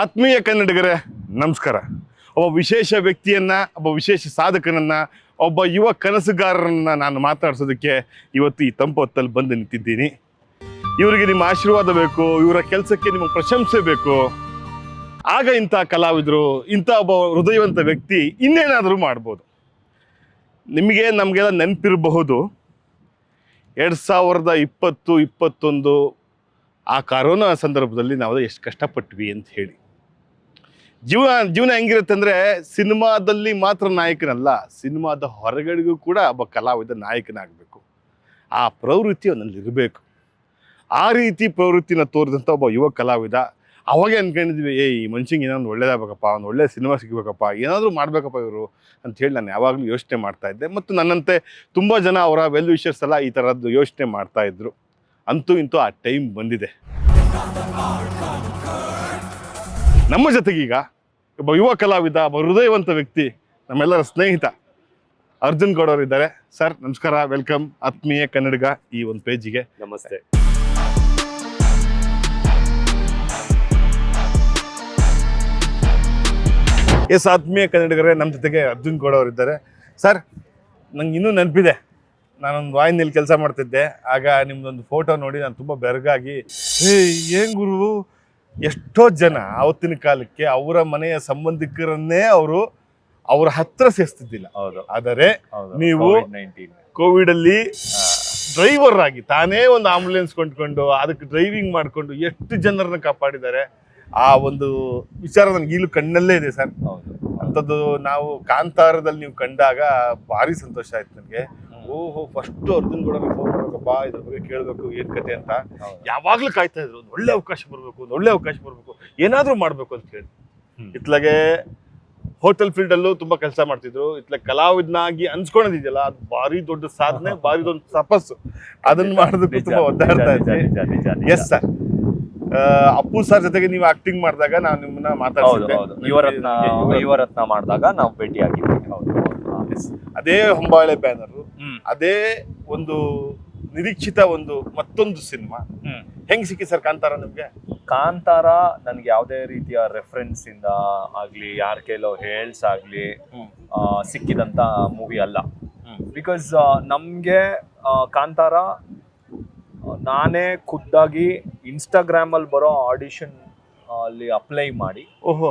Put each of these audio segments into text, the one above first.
ಆತ್ಮೀಯ ಕನ್ನಡಿಗರೇ, ನಮಸ್ಕಾರ. ಒಬ್ಬ ವಿಶೇಷ ವ್ಯಕ್ತಿಯನ್ನ, ಒಬ್ಬ ವಿಶೇಷ ಸಾಧಕನನ್ನ, ಒಬ್ಬ ಯುವ ಕನಸುಗಾರರನ್ನ ನಾನು ಮಾತಾಡ್ಸೋದಕ್ಕೆ ಇವತ್ತು ಈ ತಂಪು ಹೊತ್ತಲ್ಲಿ ಬಂದು ನಿಂತಿದ್ದೀನಿ. ಇವರಿಗೆ ನಿಮ್ಮ ಆಶೀರ್ವಾದ ಬೇಕು, ಇವರ ಕೆಲಸಕ್ಕೆ ನಿಮ್ಮ ಪ್ರಶಂಸೆ ಬೇಕು. ಆಗ ಇಂಥ ಕಲಾವಿದರು, ಇಂಥ ಒಬ್ಬ ಹೃದಯವಂತ ವ್ಯಕ್ತಿ ಇನ್ನೇನಾದರೂ ಮಾಡ್ಬೋದು. ನಿಮಗೆ, ನಮಗೆಲ್ಲ ನೆನಪಿರಬಹುದು. ಎರಡು ಸಾವಿರದ ಇಪ್ಪತ್ತು, ಇಪ್ಪತ್ತೊಂದು ಆ ಕರೋನಾ ಸಂದರ್ಭದಲ್ಲಿ ನಾವು ಎಷ್ಟು ಕಷ್ಟಪಟ್ವಿ ಅಂತ ಹೇಳಿ. ಜೀವನ ಜೀವನ ಹೆಂಗಿರುತ್ತೆ ಅಂದರೆ ಸಿನಿಮಾದಲ್ಲಿ ಮಾತ್ರ ನಾಯಕನಲ್ಲ, ಸಿನಿಮಾದ ಹೊರಗಡೆಗೂ ಕೂಡ ಒಬ್ಬ ಕಲಾವಿದ ನಾಯಕನಾಗಬೇಕು. ಆ ಪ್ರವೃತ್ತಿ ಅವನಲ್ಲಿ ಇರಬೇಕು ಆ ರೀತಿ ಪ್ರವೃತ್ತಿನ ತೋರಿದಂಥ ಒಬ್ಬ ಯುವ ಕಲಾವಿದ, ಅವಾಗೇ ಅನ್ಕೊಂಡಿದ್ವಿ ಏ ಈ ಮನುಷ್ಯಂಗೆ ಏನಾದ್ರು ಒಳ್ಳೇದಾಗಬೇಕಪ್ಪ, ಒಂದು ಒಳ್ಳೆ ಸಿನಿಮಾ ಸಿಗಬೇಕಪ್ಪ, ಏನಾದರೂ ಮಾಡಬೇಕಪ್ಪ ಇವರು ಹೇಳಿ ನಾನು ಯಾವಾಗಲೂ ಯೋಚನೆ ಮಾಡ್ತಾಯಿದ್ದೆ ಮತ್ತು ನನ್ನಂತೆ ತುಂಬ ಜನ ಅವರ ವೆಲ್ ವಿಷರ್ಸ್ ಎಲ್ಲ ಈ ಥರದ್ದು ಯೋಚನೆ ಮಾಡ್ತಾ ಇದ್ರು. ಅಂತೂ ಇಂತೂ ಆ ಟೈಮ್ ಬಂದಿದೆ. ನಮ್ಮ ಜೊತೆಗೀಗ ಒಬ್ಬ ಯುವ ಕಲಾವಿದ ಒಬ್ಬ ಹೃದಯವಂತ ವ್ಯಕ್ತಿ ನಮ್ಮೆಲ್ಲರ ಸ್ನೇಹಿತ ಅರ್ಜುನ್ ಗೌಡ ಅವರು ಇದ್ದಾರೆ. ಸರ್ ನಮಸ್ಕಾರ ವೆಲ್ಕಮ್. ಆತ್ಮೀಯ ಕನ್ನಡಿಗ ಈ ಒಂದು ಪೇಜಿಗೆ. ನಮಸ್ತೆ. ಎಸ್ ಆತ್ಮೀಯ ಕನ್ನಡಿಗರೇ ನಮ್ಮ ಜೊತೆಗೆ ಅರ್ಜುನ್ ಗೌಡ ಅವರು ಇದ್ದಾರೆ. ಸರ್ ನಂಗೆ ಇನ್ನೂ ನೆನಪಿದೆ. ನಾನೊಂದು ವಾಯಿನಲ್ಲಿ ಕೆಲಸ ಮಾಡ್ತಿದ್ದೆ. ಆಗ ನಿಮ್ದೊಂದು ಫೋಟೋ ನೋಡಿ ನಾನು ತುಂಬ ಬೆರಗಾಗಿ ಏ ಏನ್ ಗುರು? ಎಷ್ಟೋ ಜನ ಅವತ್ತಿನ ಕಾಲಕ್ಕೆ ಅವರ ಮನೆಯ ಸಂಬಂಧಿಕರನ್ನೇ ಅವರು ಅವರ ಹತ್ರ ಸೇರಿಸ್ತಿದ್ದಿಲ್ಲ. ಹೌದು. ಆದರೆ ನೀವು ಕೋವಿಡ್ ಅಲ್ಲಿ ಡ್ರೈವರ್ ಆಗಿ ತಾನೇ ಒಂದು ಆಂಬುಲೆನ್ಸ್ ಕೊಂಡ್ಕೊಂಡು ಅದಕ್ಕೆ ಡ್ರೈವಿಂಗ್ ಮಾಡಿಕೊಂಡು ಎಷ್ಟು ಜನರನ್ನ ಕಾಪಾಡಿದ್ದಾರೆ? ಆ ಒಂದು ವಿಚಾರ ನನಗೆ ಈಗಲೂ ಕಣ್ಣಲ್ಲೇ ಇದೆ ಸರ್. ಅಂಥದ್ದು ನಾವು ಕಾಂತಾರದಲ್ಲಿ ನೀವು ಕಂಡಾಗ ಭಾರಿ ಸಂತೋಷ ಆಯ್ತು ನನಗೆ. ಓಹೋ ಫಸ್ಟ್ ಅರ್ಜುನ್ ಕೂಡ ಫೋನ್ ಮಾಡ್ಬೇಕಪ್ಪ ಇದ್ರ ಬಗ್ಗೆ ಕೇಳಬೇಕು ಏನ್ ಕತೆ ಅಂತ. ಯಾವಾಗ್ಲೂ ಕಾಯ್ತಾ ಇದ್ರು ಒಂದು ಒಳ್ಳೆ ಅವಕಾಶ ಬರಬೇಕು ಒಂದು ಒಳ್ಳೆ ಅವಕಾಶ ಬರಬೇಕು ಏನಾದ್ರೂ ಮಾಡ್ಬೇಕು ಅಂತ ಹೇಳಿ. ಇತ್ಲಾಗೆ ಹೋಟೆಲ್ ಫೀಲ್ಡ್ ಅಲ್ಲೂ ತುಂಬಾ ಕೆಲಸ ಮಾಡ್ತಿದ್ರು. ಇತ್ಲಾಗ ಕಲಾವಿದನಾಗಿ ಅನ್ಸ್ಕೊಂಡಿದ್ಯಲ್ಲ ಅದು ಭಾರಿ ದೊಡ್ಡ ಸಾಧನೆ ಭಾರಿ ದೊಡ್ಡ ತಪಸ್ಸು. ಅದನ್ನ ಮಾಡೋದಕ್ಕೆ ತುಂಬಾ ಒದ್ದಾಡ್ತಾ ಇದ್ದೆ. ಎಸ್ ಸರ್ ಅಪ್ಪು ಸರ್ ಜೊತೆಗೆ ನೀವು ಆಕ್ಟಿಂಗ್ ಮಾಡಿದಾಗ ನಾನು ನಿಮ್ಮನ್ನ ಮಾತಾಡ್ತಿದ್ದೆ ಯುವರತ್ನ ಯುವ- ಯುವರತ್ನ ಮಾಡಿದಾಗ ನಾವು ಭೇಟಿ ಆಗಿದ್ವಿ ಹೌದು. ಅದೇ ಹೊಂಬಾಳೆ ಬ್ಯಾನರ್ ಅದೇ ಒಂದು ನಿರೀಕ್ಷಿತ ಒಂದು ಮತ್ತೊಂದು ಸಿನಿಮಾ. ಹೆಂಗ್ ಸಿಕ್ಕಿ ಸರ್ ಕಾಂತಾರ ನಿಮ್ಗೆ? ಕಾಂತಾರ ನನ್ಗೆ ಯಾವುದೇ ರೀತಿಯ ರೆಫರೆನ್ಸ್ ಇಂದ ಆಗ್ಲಿ ಯಾರ ಕೈಲೋ ಹೇಳ್ಸ್ ಆಗ್ಲಿ. ಸಿಕ್ಕಿದಂತ ಮೂವಿ ಅಲ್ಲ. ಬಿಕಾಸ್ ನಮ್ಗೆ ಕಾಂತಾರ ನಾನೇ ಖುದ್ದಾಗಿ ಇನ್ಸ್ಟಾಗ್ರಾಮ್ ಅಲ್ಲಿ ಬರೋ ಆಡಿಷನ್ ಅಲ್ಲಿ ಅಪ್ಲೈ ಮಾಡಿ. ಓಹೋ.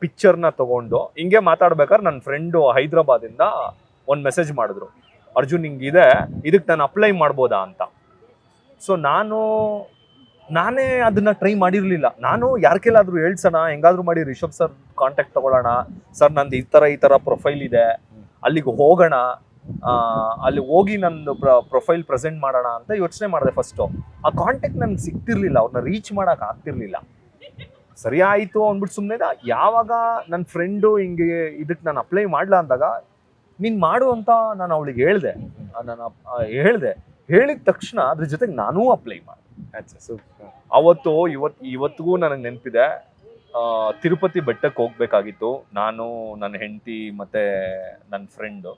ಪಿಕ್ಚರ್ನ ತಗೊಂಡು, ಹಿಂಗೆ ಮಾತಾಡ್ಬೇಕಾದ್ರೆ ನನ್ನ ಫ್ರೆಂಡು ಹೈದ್ರಾಬಾದಿಂದ ಒಂದು ಮೆಸೇಜ್ ಮಾಡಿದ್ರು. ಅರ್ಜುನ್, ಹಿಂಗಿದೆ ಇದಕ್ಕೆ ನಾನು ಅಪ್ಲೈ ಮಾಡ್ಬೋದಾ ಅಂತ. ಸೊ ನಾನು, ನಾನೇ ಅದನ್ನ ಟ್ರೈ ಮಾಡಿರಲಿಲ್ಲ. ನಾನು ಯಾರ ಕೈಲಾದ್ರೂ ಹೇಳ್ಸೋಣ, ಹೆಂಗಾದ್ರೂ ಮಾಡಿ ರಿಷಬ್ ಸರ್ ಕಾಂಟ್ಯಾಕ್ಟ್ ತಗೊಳ್ಳೋಣ. ಸರ್ ನಂದು ಈ ಥರ ಈ ಥರ ಪ್ರೊಫೈಲ್ ಇದೆ. ಅಲ್ಲಿಗೆ ಹೋಗೋಣ. ಅಲ್ಲಿ ಹೋಗಿ ನಂದು ಪ್ರೊಫೈಲ್ ಪ್ರೆಸೆಂಟ್ ಮಾಡೋಣ ಅಂತ ಯೋಚನೆ ಮಾಡಿದೆ ಫಸ್ಟು ಆ ಕಾಂಟ್ಯಾಕ್ಟ್ ನನಗೆ ಸಿಗ್ತಿರ್ಲಿಲ್ಲ. ಅವ್ರನ್ನ ರೀಚ್ ಮಾಡಕ್ ಆಗ್ತಿರ್ಲಿಲ್ಲ. ಸರಿ ಆಯಿತು ಅಂದ್ಬಿಟ್ಟು ಸುಮ್ಮನೆ ಯಾವಾಗ ನನ್ನ ಫ್ರೆಂಡು ಹಿಂಗೆ ಇದಕ್ಕೆ ನಾನು ಅಪ್ಲೈ ಮಾಡ್ಲಾ ಅಂದಾಗ ನೀನು ಮಾಡು ಅಂತ ನಾನು ಅವಳಿಗೆ ಹೇಳ್ದೆ. ನಾನು ಹೇಳ್ದೆ. ಹೇಳಿದ ತಕ್ಷಣ ಅದ್ರ ಜೊತೆಗೆ ನಾನೂ ಅಪ್ಲೈ ಮಾಡಿದೆ. ಅವತ್ತು ಇವತ್ತು ಇವತ್ತಿಗೂ ನನಗೆ ನೆನಪಿದೆ ತಿರುಪತಿ ಬೆಟ್ಟಕ್ಕೆ ಹೋಗ್ಬೇಕಾಗಿತ್ತು. ನಾನು ನನ್ನ ಹೆಂಡತಿ ಮತ್ತೆ ನನ್ನ ಫ್ರೆಂಡು.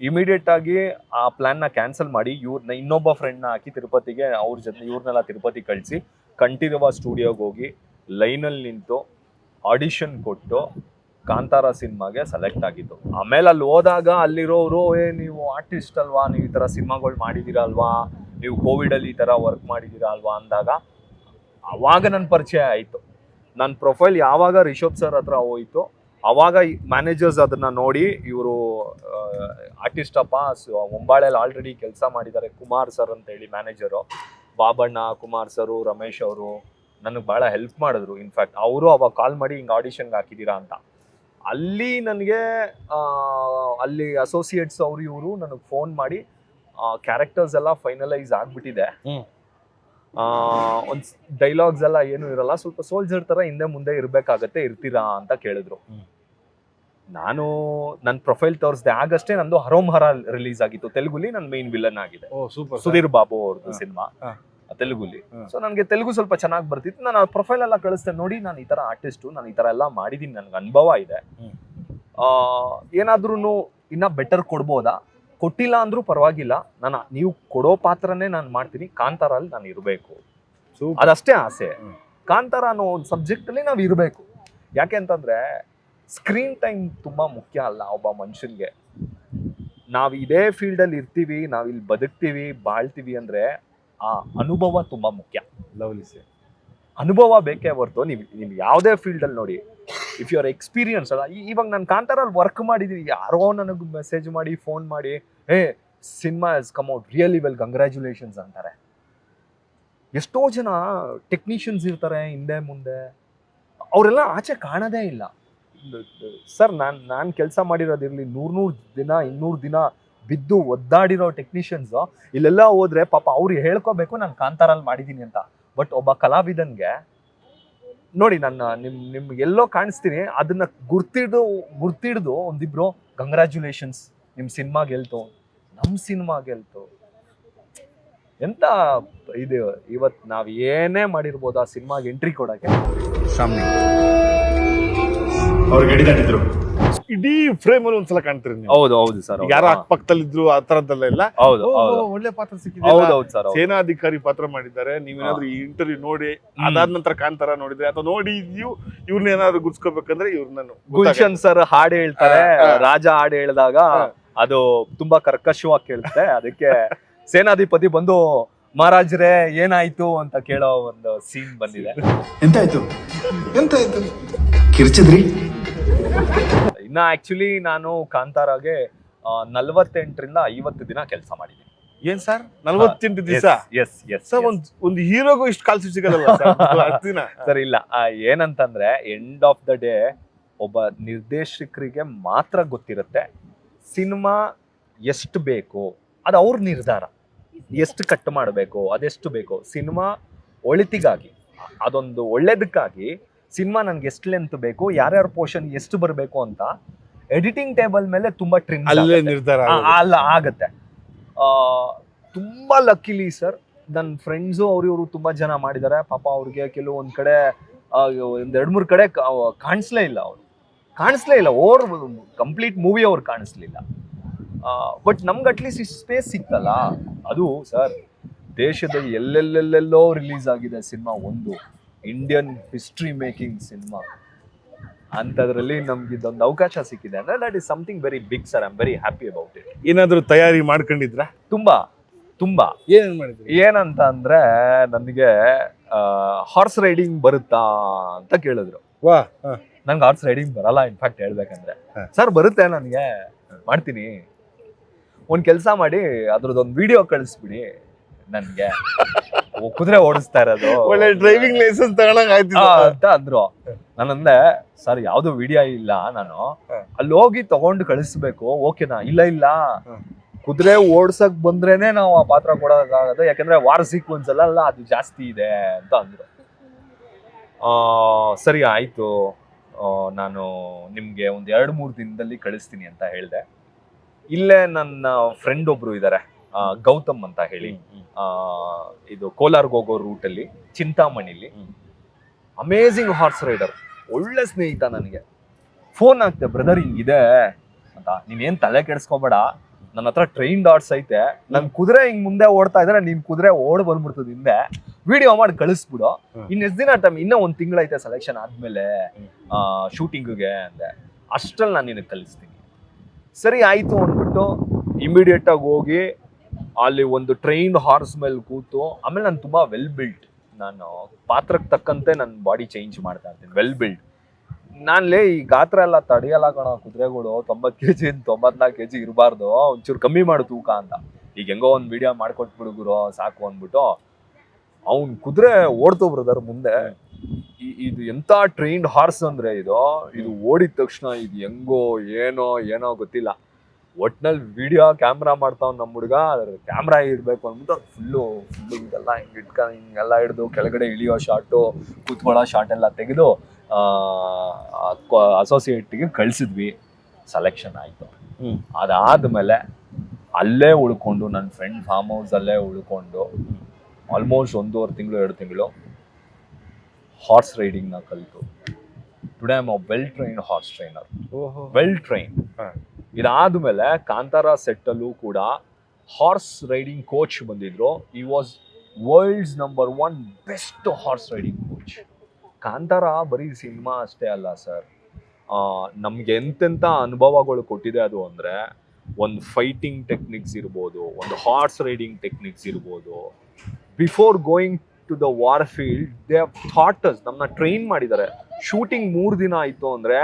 ಇಮಿಡಿಯೇಟ್ ಆಗಿ ಆ ಪ್ಲಾನ್ನ ಕ್ಯಾನ್ಸಲ್ ಮಾಡಿ ಇವ್ರನ್ನ ಇನ್ನೊಬ್ಬ ಫ್ರೆಂಡ್ನ ಹಾಕಿ ತಿರುಪತಿಗೆ ಅವ್ರ ಜೊತೆ ಇವ್ರನ್ನೆಲ್ಲ ತಿರುಪತಿ ಕಳಿಸಿ ಕಂಠೀರವ ಸ್ಟುಡಿಯೋಗೆ ಹೋಗಿ ಲೈನಲ್ಲಿ ನಿಂತು ಆಡಿಷನ್ ಕೊಟ್ಟು ಕಾಂತಾರ ಸಿನಿಮಾಗೆ ಸೆಲೆಕ್ಟ್ ಆಗಿದ್ದು. ಆಮೇಲೆ ಅಲ್ಲಿ ಹೋದಾಗ ಅಲ್ಲಿರೋರು, ಏ, ನೀವು ಆರ್ಟಿಸ್ಟ್ ಅಲ್ವಾ? ನೀವು ಈ ಥರ ಸಿನಿಮಾಗಳು ಮಾಡಿದ್ದೀರಾ ಅಲ್ವಾ? ನೀವು ಕೋವಿಡಲ್ಲಿ ಈ ಥರ ವರ್ಕ್ ಮಾಡಿದ್ದೀರಾ ಅಲ್ವಾ? ಅಂದಾಗ ಆವಾಗ ನನ್ನ ಪರಿಚಯ ಆಯಿತು. ನನ್ನ ಪ್ರೊಫೈಲ್ ಯಾವಾಗ ರಿಷಬ್ ಸರ್ ಹತ್ರ ಹೋಯ್ತು ಆವಾಗ ಮ್ಯಾನೇಜರ್ಸ್ ಅದನ್ನ ನೋಡಿ ಇವರು ಆರ್ಟಿಸ್ಟ್ ಅಪ್ಪ ಮುಂಬಾಳೆಯಲ್ಲಿ ಆಲ್ರೆಡಿ ಕೆಲಸ ಮಾಡಿದ್ದಾರೆ ಕುಮಾರ್ ಸರ್ ಅಂತ ಹೇಳಿ ಮ್ಯಾನೇಜರು. ಬಾಬಣ್ಣ, ಕುಮಾರ್ ಸರು, ರಮೇಶ್ ಅವರು ನನಗೆ ಭಾಳ ಹೆಲ್ಪ್ ಮಾಡಿದ್ರು. ಇನ್ಫ್ಯಾಕ್ಟ್ ಅವರು ಅವಾಗ ಕಾಲ್ ಮಾಡಿ ಹಿಂಗೆ ಆಡಿಷನ್ಗೆ ಹಾಕಿದ್ದೀರಾ ಅಂತ. ಅಲ್ಲಿ ನನಗೆ ಅಲ್ಲಿ ಅಸೋಸಿಯೇಟ್ಸ್ ಅವರು ಇವರು ನನಗೆ ಫೋನ್ ಮಾಡಿ ಕ್ಯಾರೆಕ್ಟರ್ಸ್ ಎಲ್ಲ ಫೈನಲೈಸ್ ಆಗಿಬಿಟ್ಟಿದೆ. ಒಂದು ಡೈಲಾಗ್ಸ್ ಎಲ್ಲ ಏನು ಇರಲ್ಲ. ಸ್ವಲ್ಪ ಸೋಲ್ಜರ್ ಥರ ಹಿಂದೆ ಮುಂದೆ ಇರಬೇಕಾಗತ್ತೆ ಇರ್ತೀರಾ ಅಂತ ಕೇಳಿದ್ರು. ನಾನು ನನ್ನ ಪ್ರೊಫೈಲ್ ತೋರಿಸ್ದೆ. ಆಗಷ್ಟೇ ನಂದು ಹರೋಮ್ ಹರ ರಿಲೀಸ್ ಆಗಿತ್ತು. ತೆಲುಗುಲಿ ನನ್ನ ಮೇನ್ ವಿಲನ್ ಆಗಿದೆ. ಸುಧೀರ್ ಬಾಬು ಅವ್ರದ್ದು. ಸಿನಿಮಾ. ತೆಲುಗುಲಿ. ಸೊ ನನಗೆ ತೆಲುಗು ಸ್ವಲ್ಪ ಚೆನ್ನಾಗಿ ಬರ್ತಿತ್ತು. ನಾನು ಪ್ರೊಫೈಲ್ ಎಲ್ಲ ಕಳಿಸ್ತೇನೆ ನೋಡಿ ನಾನು ಈ ತರ ಆರ್ಟಿಸ್ಟ್ ನಾನು ಈ ತರ ಎಲ್ಲ ಮಾಡಿದೀನಿ. ನನಗೆ ಅನುಭವ ಇದೆ. ಏನಾದ್ರೂ ಇನ್ನ ಬೆಟರ್ ಕೊಡ್ಬೋದಾ? ಕೊಟ್ಟಿಲ್ಲ ಅಂದ್ರೂ ಪರವಾಗಿಲ್ಲ. ನಾನು ನೀವು ಕೊಡೋ ಪಾತ್ರನೇ ನಾನು ಮಾಡ್ತೀನಿ. ಕಾಂತಾರ ಅಲ್ಲಿ ನಾನು ಇರಬೇಕು. ಅದಷ್ಟೇ ಆಸೆ. ಕಾಂತಾರ ಅನ್ನೋ ಒಂದು ಸಬ್ಜೆಕ್ಟಲ್ಲಿ ನಾವು ಇರಬೇಕು. ಯಾಕೆ ಅಂತಂದ್ರೆ ಸ್ಕ್ರೀನ್ ಟೈಮ್ ತುಂಬಾ ಮುಖ್ಯ ಅಲ್ಲ ಒಬ್ಬ ಮನುಷ್ಯನ್ಗೆ. ನಾವು ಇದೇ ಫೀಲ್ಡಲ್ಲಿ ಇರ್ತೀವಿ ನಾವು ಇಲ್ಲಿ ಬದುಕ್ತೀವಿ ಬಾಳ್ತೀವಿ ಅಂದರೆ ಆ ಅನುಭವ ತುಂಬ ಮುಖ್ಯ. ಲವ್ಲಿ ಸರ್ ಅನುಭವ ಬೇಕೇ ಹೊರ್ತು ನೀವು ನೀವು ಯಾವುದೇ ಫೀಲ್ಡಲ್ಲಿ ನೋಡಿ ಇಫ್ ಯುವರ್ ಎಕ್ಸ್ಪೀರಿಯನ್ಸ್ ಅಲ್ಲ ಇವಾಗ ನಾನು ಕಾಂತಾರಲ್ಲಿ ವರ್ಕ್ ಮಾಡಿದ್ದೀನಿ ಯಾರೋ ನನಗೆ ಮೆಸೇಜ್ ಮಾಡಿ ಫೋನ್ ಮಾಡಿ hey cinema is come out really well congratulations ಅಂತಾರೆ. ಎಷ್ಟೋ ಜನ ಟೆಕ್ನಿಷಿಯನ್ಸ್ ಇರ್ತಾರೆ ಹಿಂದೆ ಮುಂದೆ ಅವರೆಲ್ಲ ಆಚೆ ಕಾಣೋದೇ ಇಲ್ಲ. ಸರ್ ನಾನು ನಾನು ಕೆಲಸ ಮಾಡಿರೋದಿರಲಿ ನೂರು ನೂರು ದಿನ ಇನ್ನೂರು ದಿನ ಬಿದ್ದು ಒದ್ದಾಡಿರೋ ಟೆಕ್ನಿಷಿಯನ್ಸ್ ಇಲ್ಲೆಲ್ಲ ಹೋದ್ರೆ ಪಾಪ ಅವ್ರು ಹೇಳ್ಕೋಬೇಕು, ನಾನು ಕಾಂತಾರಲ್ಲಿ ಮಾಡಿದ್ದೀನಿ ಅಂತ. ಬಟ್ ಒಬ್ಬ ಕಲಾವಿದನ್ಗೆ, ನೋಡಿ ನನ್ನ ನಿಮ್, ನಿಮ್ಗೆ ಎಲ್ಲೋ ಕಾಣಿಸ್ತೀನಿ, ಅದನ್ನ ಗುರ್ತಿಡ್ದು ಗುರ್ತಿಡ್ದು ಒಂದಿಬ್ರು ಕಂಗ್ರ್ಯಾಚುಲೇಷನ್ಸ್ ನಿಮ್ಮ ಸಿನಿಮಾ ಗೆಲ್ತು ನಮ್ಮ ಸಿನಿಮಾ ಗೆಲ್ತು. ಎಂತ ಇದು ಇವತ್ತು ನಾವು ಏನೇ ಮಾಡಿರ್ಬೋದು ಆ ಸಿನಿಮಾಗೆ ಎಂಟ್ರಿ ಕೊಡಕ್ಕೆ. ಅವ್ರಿಗೆ ಇಡೀ ಫ್ರೇಮ್ ಅಲ್ಲಿ ಒಂದ್ಸಲ ಕಾಣ್ತೀರಿ ನೀವು. ಹೌದು ಹೌದು ಸರ್ ಯಾರ ಅಕ್ಕಪಕ್ಕದಲ್ಲಿ ಇದ್ರು ಆ ತರದ್ದೆಲ್ಲ ಇಲ್ಲ. ಹೌದು ಹೌದು. ಒಳ್ಳೆ ಪಾತ್ರ ಹೌದು ಸಿಕ್ಕಿದೆ ಹೌದು ಸರ್ ಸೇನಾಧಿಕಾರಿ ಪಾತ್ರ ಮಾಡಿದ್ದಾರೆ. ನೀವೇನಾದ್ರೂ ಈ ಇಂಟರ್ವ್ಯೂ ನೋಡಿ ಅದಾದ ನಂತರ ಕಾಂತಾರ ನೋಡಿದ್ರೆ ಅಥವಾ ನೋಡಿ ನೀವು ಇವ್ರನ್ನ ಏನಾದ್ರು ಗುರ್ಸ್ಕೋಬೇಕಂದ್ರೆ ಇವ್ರನ್ನ ಗುಲ್ಶನ್ ಸರ್ ಹಾಡು ಹೇಳ್ತಾರೆ ಹಾ, ಹಾ. ರಾಜ ಹಾಡು ಹೇಳಿದಾಗ ಹಾ. ಅದು ತುಂಬಾ ಕರ್ಕಶವಾಗಿ ಕೇಳುತ್ತೆ. ಅದಕ್ಕೆ ಸೇನಾಧಿಪತಿ ಬಂದು ಮಹಾರಾಜರೇ ಏನಾಯ್ತು? ಅಂತ ಕೇಳೋ ಒಂದು ಸೀನ್ ಬಂದಿದೆ. ಎಂತಾಯ್ತು? ಎಂತಾಯ್ತು? ಕಿರ್ಚಿದ್ರಿ? ಇನ್ನ ಆ್ಯಕ್ಚುಲಿ ನಾನು ಕಾಂತಾರಾಗೆ ನಲವತ್ತೆಂಟರಿಂದ ಐವತ್ತು ದಿನ ಕೆಲಸ ಮಾಡಿದ್ದೀನಿ. ಏನ್ ಸರ್ ನಲ್ವತ್ತೆಂಟು ದಿವಸ? ಎಸ್ ಎಸ್ ಸರ್ ಒಂದ್ ಒಂದು ಹೀರೋಗೂ ಇಷ್ಟು ಕಾಲ್ಸಿ ಸಿಗಲ್ಲ ದಿನ? ಸರ್ ಇಲ್ಲ. ಆ, ಏನಂತಂದ್ರೆ ಎಂಡ್ ಆಫ್ ದ ಡೇ ಒಬ್ಬ ನಿರ್ದೇಶಕರಿಗೆ ಮಾತ್ರ ಗೊತ್ತಿರುತ್ತೆ ಸಿನಿಮಾ ಎಷ್ಟು ಬೇಕು ಅದು ಅವ್ರ ನಿರ್ಧಾರ. ಎಷ್ಟು ಕಟ್ ಮಾಡಬೇಕು ಅದೆಷ್ಟು ಬೇಕು ಸಿನಿಮಾ ಒಳಿತಿಗಾಗಿ ಅದೊಂದು ಒಳ್ಳೇದಕ್ಕಾಗಿ ಸಿನಿಮಾ ನನ್ಗೆ ಎಷ್ಟು ಲೆಂತ್ ಬೇಕು ಯಾರ್ಯಾರ ಪೋರ್ಷನ್ ಎಷ್ಟು ಬರಬೇಕು ಅಂತ ಎಡಿಟಿಂಗ್ ಟೇಬಲ್ ಮೇಲೆ ತುಂಬಾ ಟ್ರಿಮ್ ಅಲ್ಲೇ ನಿರ್ಧಾರ. ಅಲ್ಲ ಆಗತ್ತೆ. ಆ, ತುಂಬಾ ಲಕ್ಕಿಲಿ ಸರ್ ನನ್ನ ಫ್ರೆಂಡ್ಸು ಅವ್ರು ಇವರು ತುಂಬಾ ಜನ ಮಾಡಿದ್ದಾರೆ. ಪಾಪ ಅವ್ರಿಗೆ ಕೆಲವೊಂದ್ ಕಡೆ ಆ, ಒಂದ್ ಎರಡ್ ಮೂರ್ ಕಡೆ ಕಾ- ಕಾಣಿಸ್ಲೇ ಇಲ್ಲ ಅವರು. ಕಾಣಿಸ್ಲೇ ಇಲ್ಲ ಓವರ್ ಕಂಪ್ಲೀಟ್ ಮೂವಿ ಅವ್ರು ಕಾಣಿಸ್ಲಿಲ್ಲ. ಬಟ್ ನಮ್ಗೆ ಅಟ್ಲೀಸ್ಟ್ ಇಷ್ಟು ಸ್ಪೇಸ್ ಸಿಕ್ತಲ್ಲ. ಅದು ಸರ್ ದೇಶದಲ್ಲಿ ಎಲ್ಲೆಲ್ಲೆಲ್ಲೆಲ್ಲೋ ರಿಲೀಸ್ ಆಗಿದೆ ಸಿನಿಮಾ ಒಂದು. ಇಂಡಿಯನ್ ಹಿಸ್ಟ್ರಿ ಮೇಕಿಂಗ್ ಸಿನಿಮಾ ಅಂಥದ್ರಲ್ಲಿ ನಮ್ಗೆ ಇದೊಂದು ಅವಕಾಶ ಸಿಕ್ಕಿದೆ. ಅಂದ್ರೆ that is something very big sir I'm very happy about it ಏನಾದರೂ ತಯಾರಿ ಮಾಡ್ಕೊಂಡಿದ್ರ? ತುಂಬಾ ತುಂಬಾ. ಏನೇನು ಮಾಡಿದ್ರಿ? ಏನಂತ ಅಂದ್ರೆ ನನಗೆ ಹಾರ್ಸ್ ರೈಡಿಂಗ್ ಬರುತ್ತಾ ಅಂತ ಕೇಳಿದ್ರು. ವಾ ನಂಗೆ ಹಾರ್ಸ್ ರೈಡಿಂಗ್ ಬರಲ್ಲ ಇನ್ಫ್ಯಾಕ್ಟ್ ಹೇಳ್ಬೇಕಂದ್ರೆ. ಸರ್ ಬರುತ್ತೆ ನನಗೆ. ಮಾಡ್ತೀನಿ. ಒಂದು ಕೆಲಸ ಮಾಡಿ ಅದ್ರದ್ದೊಂದು ವಿಡಿಯೋ ಕಳಿಸ್ಬಿಡಿ ನನ್ಗೆ. ಕುದುರೆ ಓಡಿಸ್ತಾ ಇರೋದು. ಒಳ್ಳೆ ಡ್ರೈವಿಂಗ್ ಲೈಸೆನ್ಸ್ ತಗೊಳಂಗ್ ಆಯ್ತು ಅಂತ ಅಂದ್ರು. ನಾನಂದೆ ಸರ್ ಯಾವ್ದು ವಿಡಿಯೋ ಇಲ್ಲ ನಾನು. ಅಲ್ಲಿ ಹೋಗಿ ತಗೊಂಡು ಕಳಿಸ್ಬೇಕು. ಓಕೆನಾ ಇಲ್ಲ ಇಲ್ಲ. ಕುದುರೆ ಓಡ್ಸಕ್ ಬಂದ್ರೇನೆ ನಾವು ಆ ಪಾತ್ರ ಕೊಡೋದಾಗದು. ಯಾಕಂದ್ರೆ ವಾರ ಸೀಕ್ವೆನ್ಸ್ ಅಲ್ಲ ಅಲ್ಲ ಅದು ಜಾಸ್ತಿ ಇದೆ ಅಂತ ಅಂದ್ರು. ಆ, ಸರಿ ಆಯ್ತು. ನಾನು ನಿಮ್ಗೆ ಒಂದ್ ಎರಡು ಮೂರು ದಿನದಲ್ಲಿ ಕಳಿಸ್ತೀನಿ ಅಂತ ಹೇಳಿದೆ. ಇಲ್ಲೇ ನನ್ನ ಫ್ರೆಂಡ್ ಒಬ್ರು ಇದ್ದಾರೆ ಗೌತಮ್ ಅಂತ ಹೇಳಿ ಆ, ಇದು ಕೋಲಾರ್ಗೆ ಹೋಗೋ ರೂಟಲ್ಲಿ ಚಿಂತಾಮಣಿಲಿ. ಅಮೇಝಿಂಗ್ ಹಾರ್ಸ್ ರೈಡರ್ ಒಳ್ಳೆ ಸ್ನೇಹಿತ ನನಗೆ. ಫೋನ್ ಆಗ್ತೆ ಬ್ರದರ್ ಹಿಂಗಿದೆ. ಅಂತ. ನೀನೇನ್ ತಲೆ ಕೆಡಿಸ್ಕೋಬೇಡ. ನನ್ನ ಹತ್ರ ಟ್ರೈನ್ ಡಾಟ್ಸ್ ಐತೆ. ನನ್ ಕುದುರೆ ಹಿಂಗ್ ಮುಂದೆ ಓಡ್ತಾ ಇದ್ರೆ ನಿನ್ ಕುದುರೆ ಓಡ್ ಬಂದ್ಬಿಡ್ತದೆ ಹಿಂದೆ. ವಿಡಿಯೋ ಮಾಡಿ ಕಳಿಸ್ಬಿಡು. ಇನ್ನ ಇನ್ ಎಷ್ಟ್ ದಿನ ಟೈಮ್ ಇನ್ನೂ ಒಂದ್ ತಿಂಗಳೈತೆ ಸೆಲೆಕ್ಷನ್ ಆದ್ಮೇಲೆ ಶೂಟಿಂಗ್ಗೆ ಅಂದೆ. ಅಷ್ಟ್ರಲ್ಲಿ ನಾನು ನಿನಗೆ ಕಲಿಸ್ತೀನಿ. ಸರಿ ಆಯ್ತು ಅಂದ್ಬಿಟ್ಟು ಇಮಿಡಿಯೇಟ್ ಆಗಿ ಹೋಗಿ ಅಲ್ಲಿ ಒಂದು ಟ್ರೈನ್ ಹಾರ್ಸ್ ಮೇಲೆ ಕೂತು, ಆಮೇಲೆ ನಾನು ತುಂಬ ವೆಲ್ ಬಿಲ್ಟ್ ನಾನು ಪಾತ್ರಕ್ಕೆ ತಕ್ಕಂತೆ ನನ್ನ ಬಾಡಿ ಚೇಂಜ್ ಮಾಡ್ತಾ ಇರ್ತೀನಿ ವೆಲ್ ಬಿಲ್ಡ್ ನಾನ್ಲೇ ಈ ಗಾತ್ರ ಎಲ್ಲ ತಡೆಯಲ್ಲ ಕಣ, ಕುದುರೆಗಳು ತೊಂಬತ್ತು ಕೆ ಜಿ ತೊಂಬತ್ನಾಲ್ಕು ಕೆ ಜಿ ಇರಬಾರ್ದು, ಒಂಚೂರು ಕಮ್ಮಿ ಮಾಡು ತೂಕ ಅಂತ. ಈಗ ಹೆಂಗೋ ಒಂದು ವಿಡಿಯೋ ಮಾಡ್ಕೊಟ್ಬಿಡು ಗುರು, ಸಾಕು ಅಂದ್ಬಿಟ್ಟು, ಅವ್ನು ಕುದುರೆ ಓಡ್ತು ಬ್ರದರ್ ಮುಂದೆ. ಇದು ಎಂಥ ಟ್ರೈನ್ಡ್ ಹಾರ್ಸ್ ಅಂದರೆ ಇದು ಇದು ಓಡಿದ ತಕ್ಷಣ ಇದು ಹೆಂಗೋ, ಏನೋ ಏನೋ ಗೊತ್ತಿಲ್ಲ. ಒಟ್ನಲ್ಲಿ ವಿಡಿಯೋ ಕ್ಯಾಮ್ರಾ ಮಾಡ್ತಾವ್ ನಮ್ಮ ಹುಡುಗ ಕ್ಯಾಮ್ರಾ ಇಡ್ಬೇಕು ಅಂದ್ಬಿಟ್ಟು ಫುಲ್ಲು ಫುಲ್ಲು ಇದೆಲ್ಲ ಹಿಂಗೆ ಇಟ್ಕೊಂಡು ಹಿಂಗೆಲ್ಲ ಹಿಡ್ದು ಕೆಳಗಡೆ ಇಳಿಯೋ ಶಾಟು ಕೂತ್ಕೊಳ್ಳೋ ಶಾಟ್ ಎಲ್ಲ ತೆಗೆದು ಅಸೋಸಿಯೇಟಿಗೆ ಕಳಿಸಿದ್ವಿ. ಸೆಲೆಕ್ಷನ್ ಆಯಿತು. ಅದಾದಮೇಲೆ ಅಲ್ಲೇ ಉಳ್ಕೊಂಡು ನನ್ನ ಫ್ರೆಂಡ್ ಫಾರ್ಮ್ ಹೌಸಲ್ಲೇ ಅಲ್ಲೇ ಉಳ್ಕೊಂಡು ಆಲ್ಮೋಸ್ಟ್ ಒಂದೂವರೆ ತಿಂಗಳು ಎರಡು ತಿಂಗಳು ಹಾರ್ಸ್ ರೈಡಿಂಗ್ನ ಕಲಿತು. Today I'm a well trained horse trainer ಓಹೋ. ವೆಲ್ ಟ್ರೈನ್ ಹಾ. ಇದಾದ್ಮೇಲೆ ಕಾಂತಾರ ಸೆಟ್ಟಲ್ಲೂ ಕೂಡ ಹಾರ್ಸ್ ರೈಡಿಂಗ್ ಕೋಚ್ ಬಂದಿದ್ರು. ಈ was world's number one best horse riding coach Kantara ಬರೀ ಸಿನಿಮಾ ಅಷ್ಟೇ ಅಲ್ಲ ಸರ್. ನಮ್ಗೆ ಎಂತೆಂಥ ಅನುಭವಗಳು ಕೊಟ್ಟಿದೆ ಅದು ಅಂದರೆ ಒಂದು ಫೈಟಿಂಗ್ ಟೆಕ್ನಿಕ್ಸ್ ಇರ್ಬೋದು, ಒಂದು ಹಾರ್ಸ್ ರೈಡಿಂಗ್ ಟೆಕ್ನಿಕ್ಸ್ ಇರ್ಬೋದು. Before going to the war field they taught us ನಮ್ಮನ್ನ ಟ್ರೈನ್ ಮಾಡಿದ್ದಾರೆ. ಶೂಟಿಂಗ್ ಮೂರು ದಿನ ಆಯಿತು ಅಂದ್ರೆ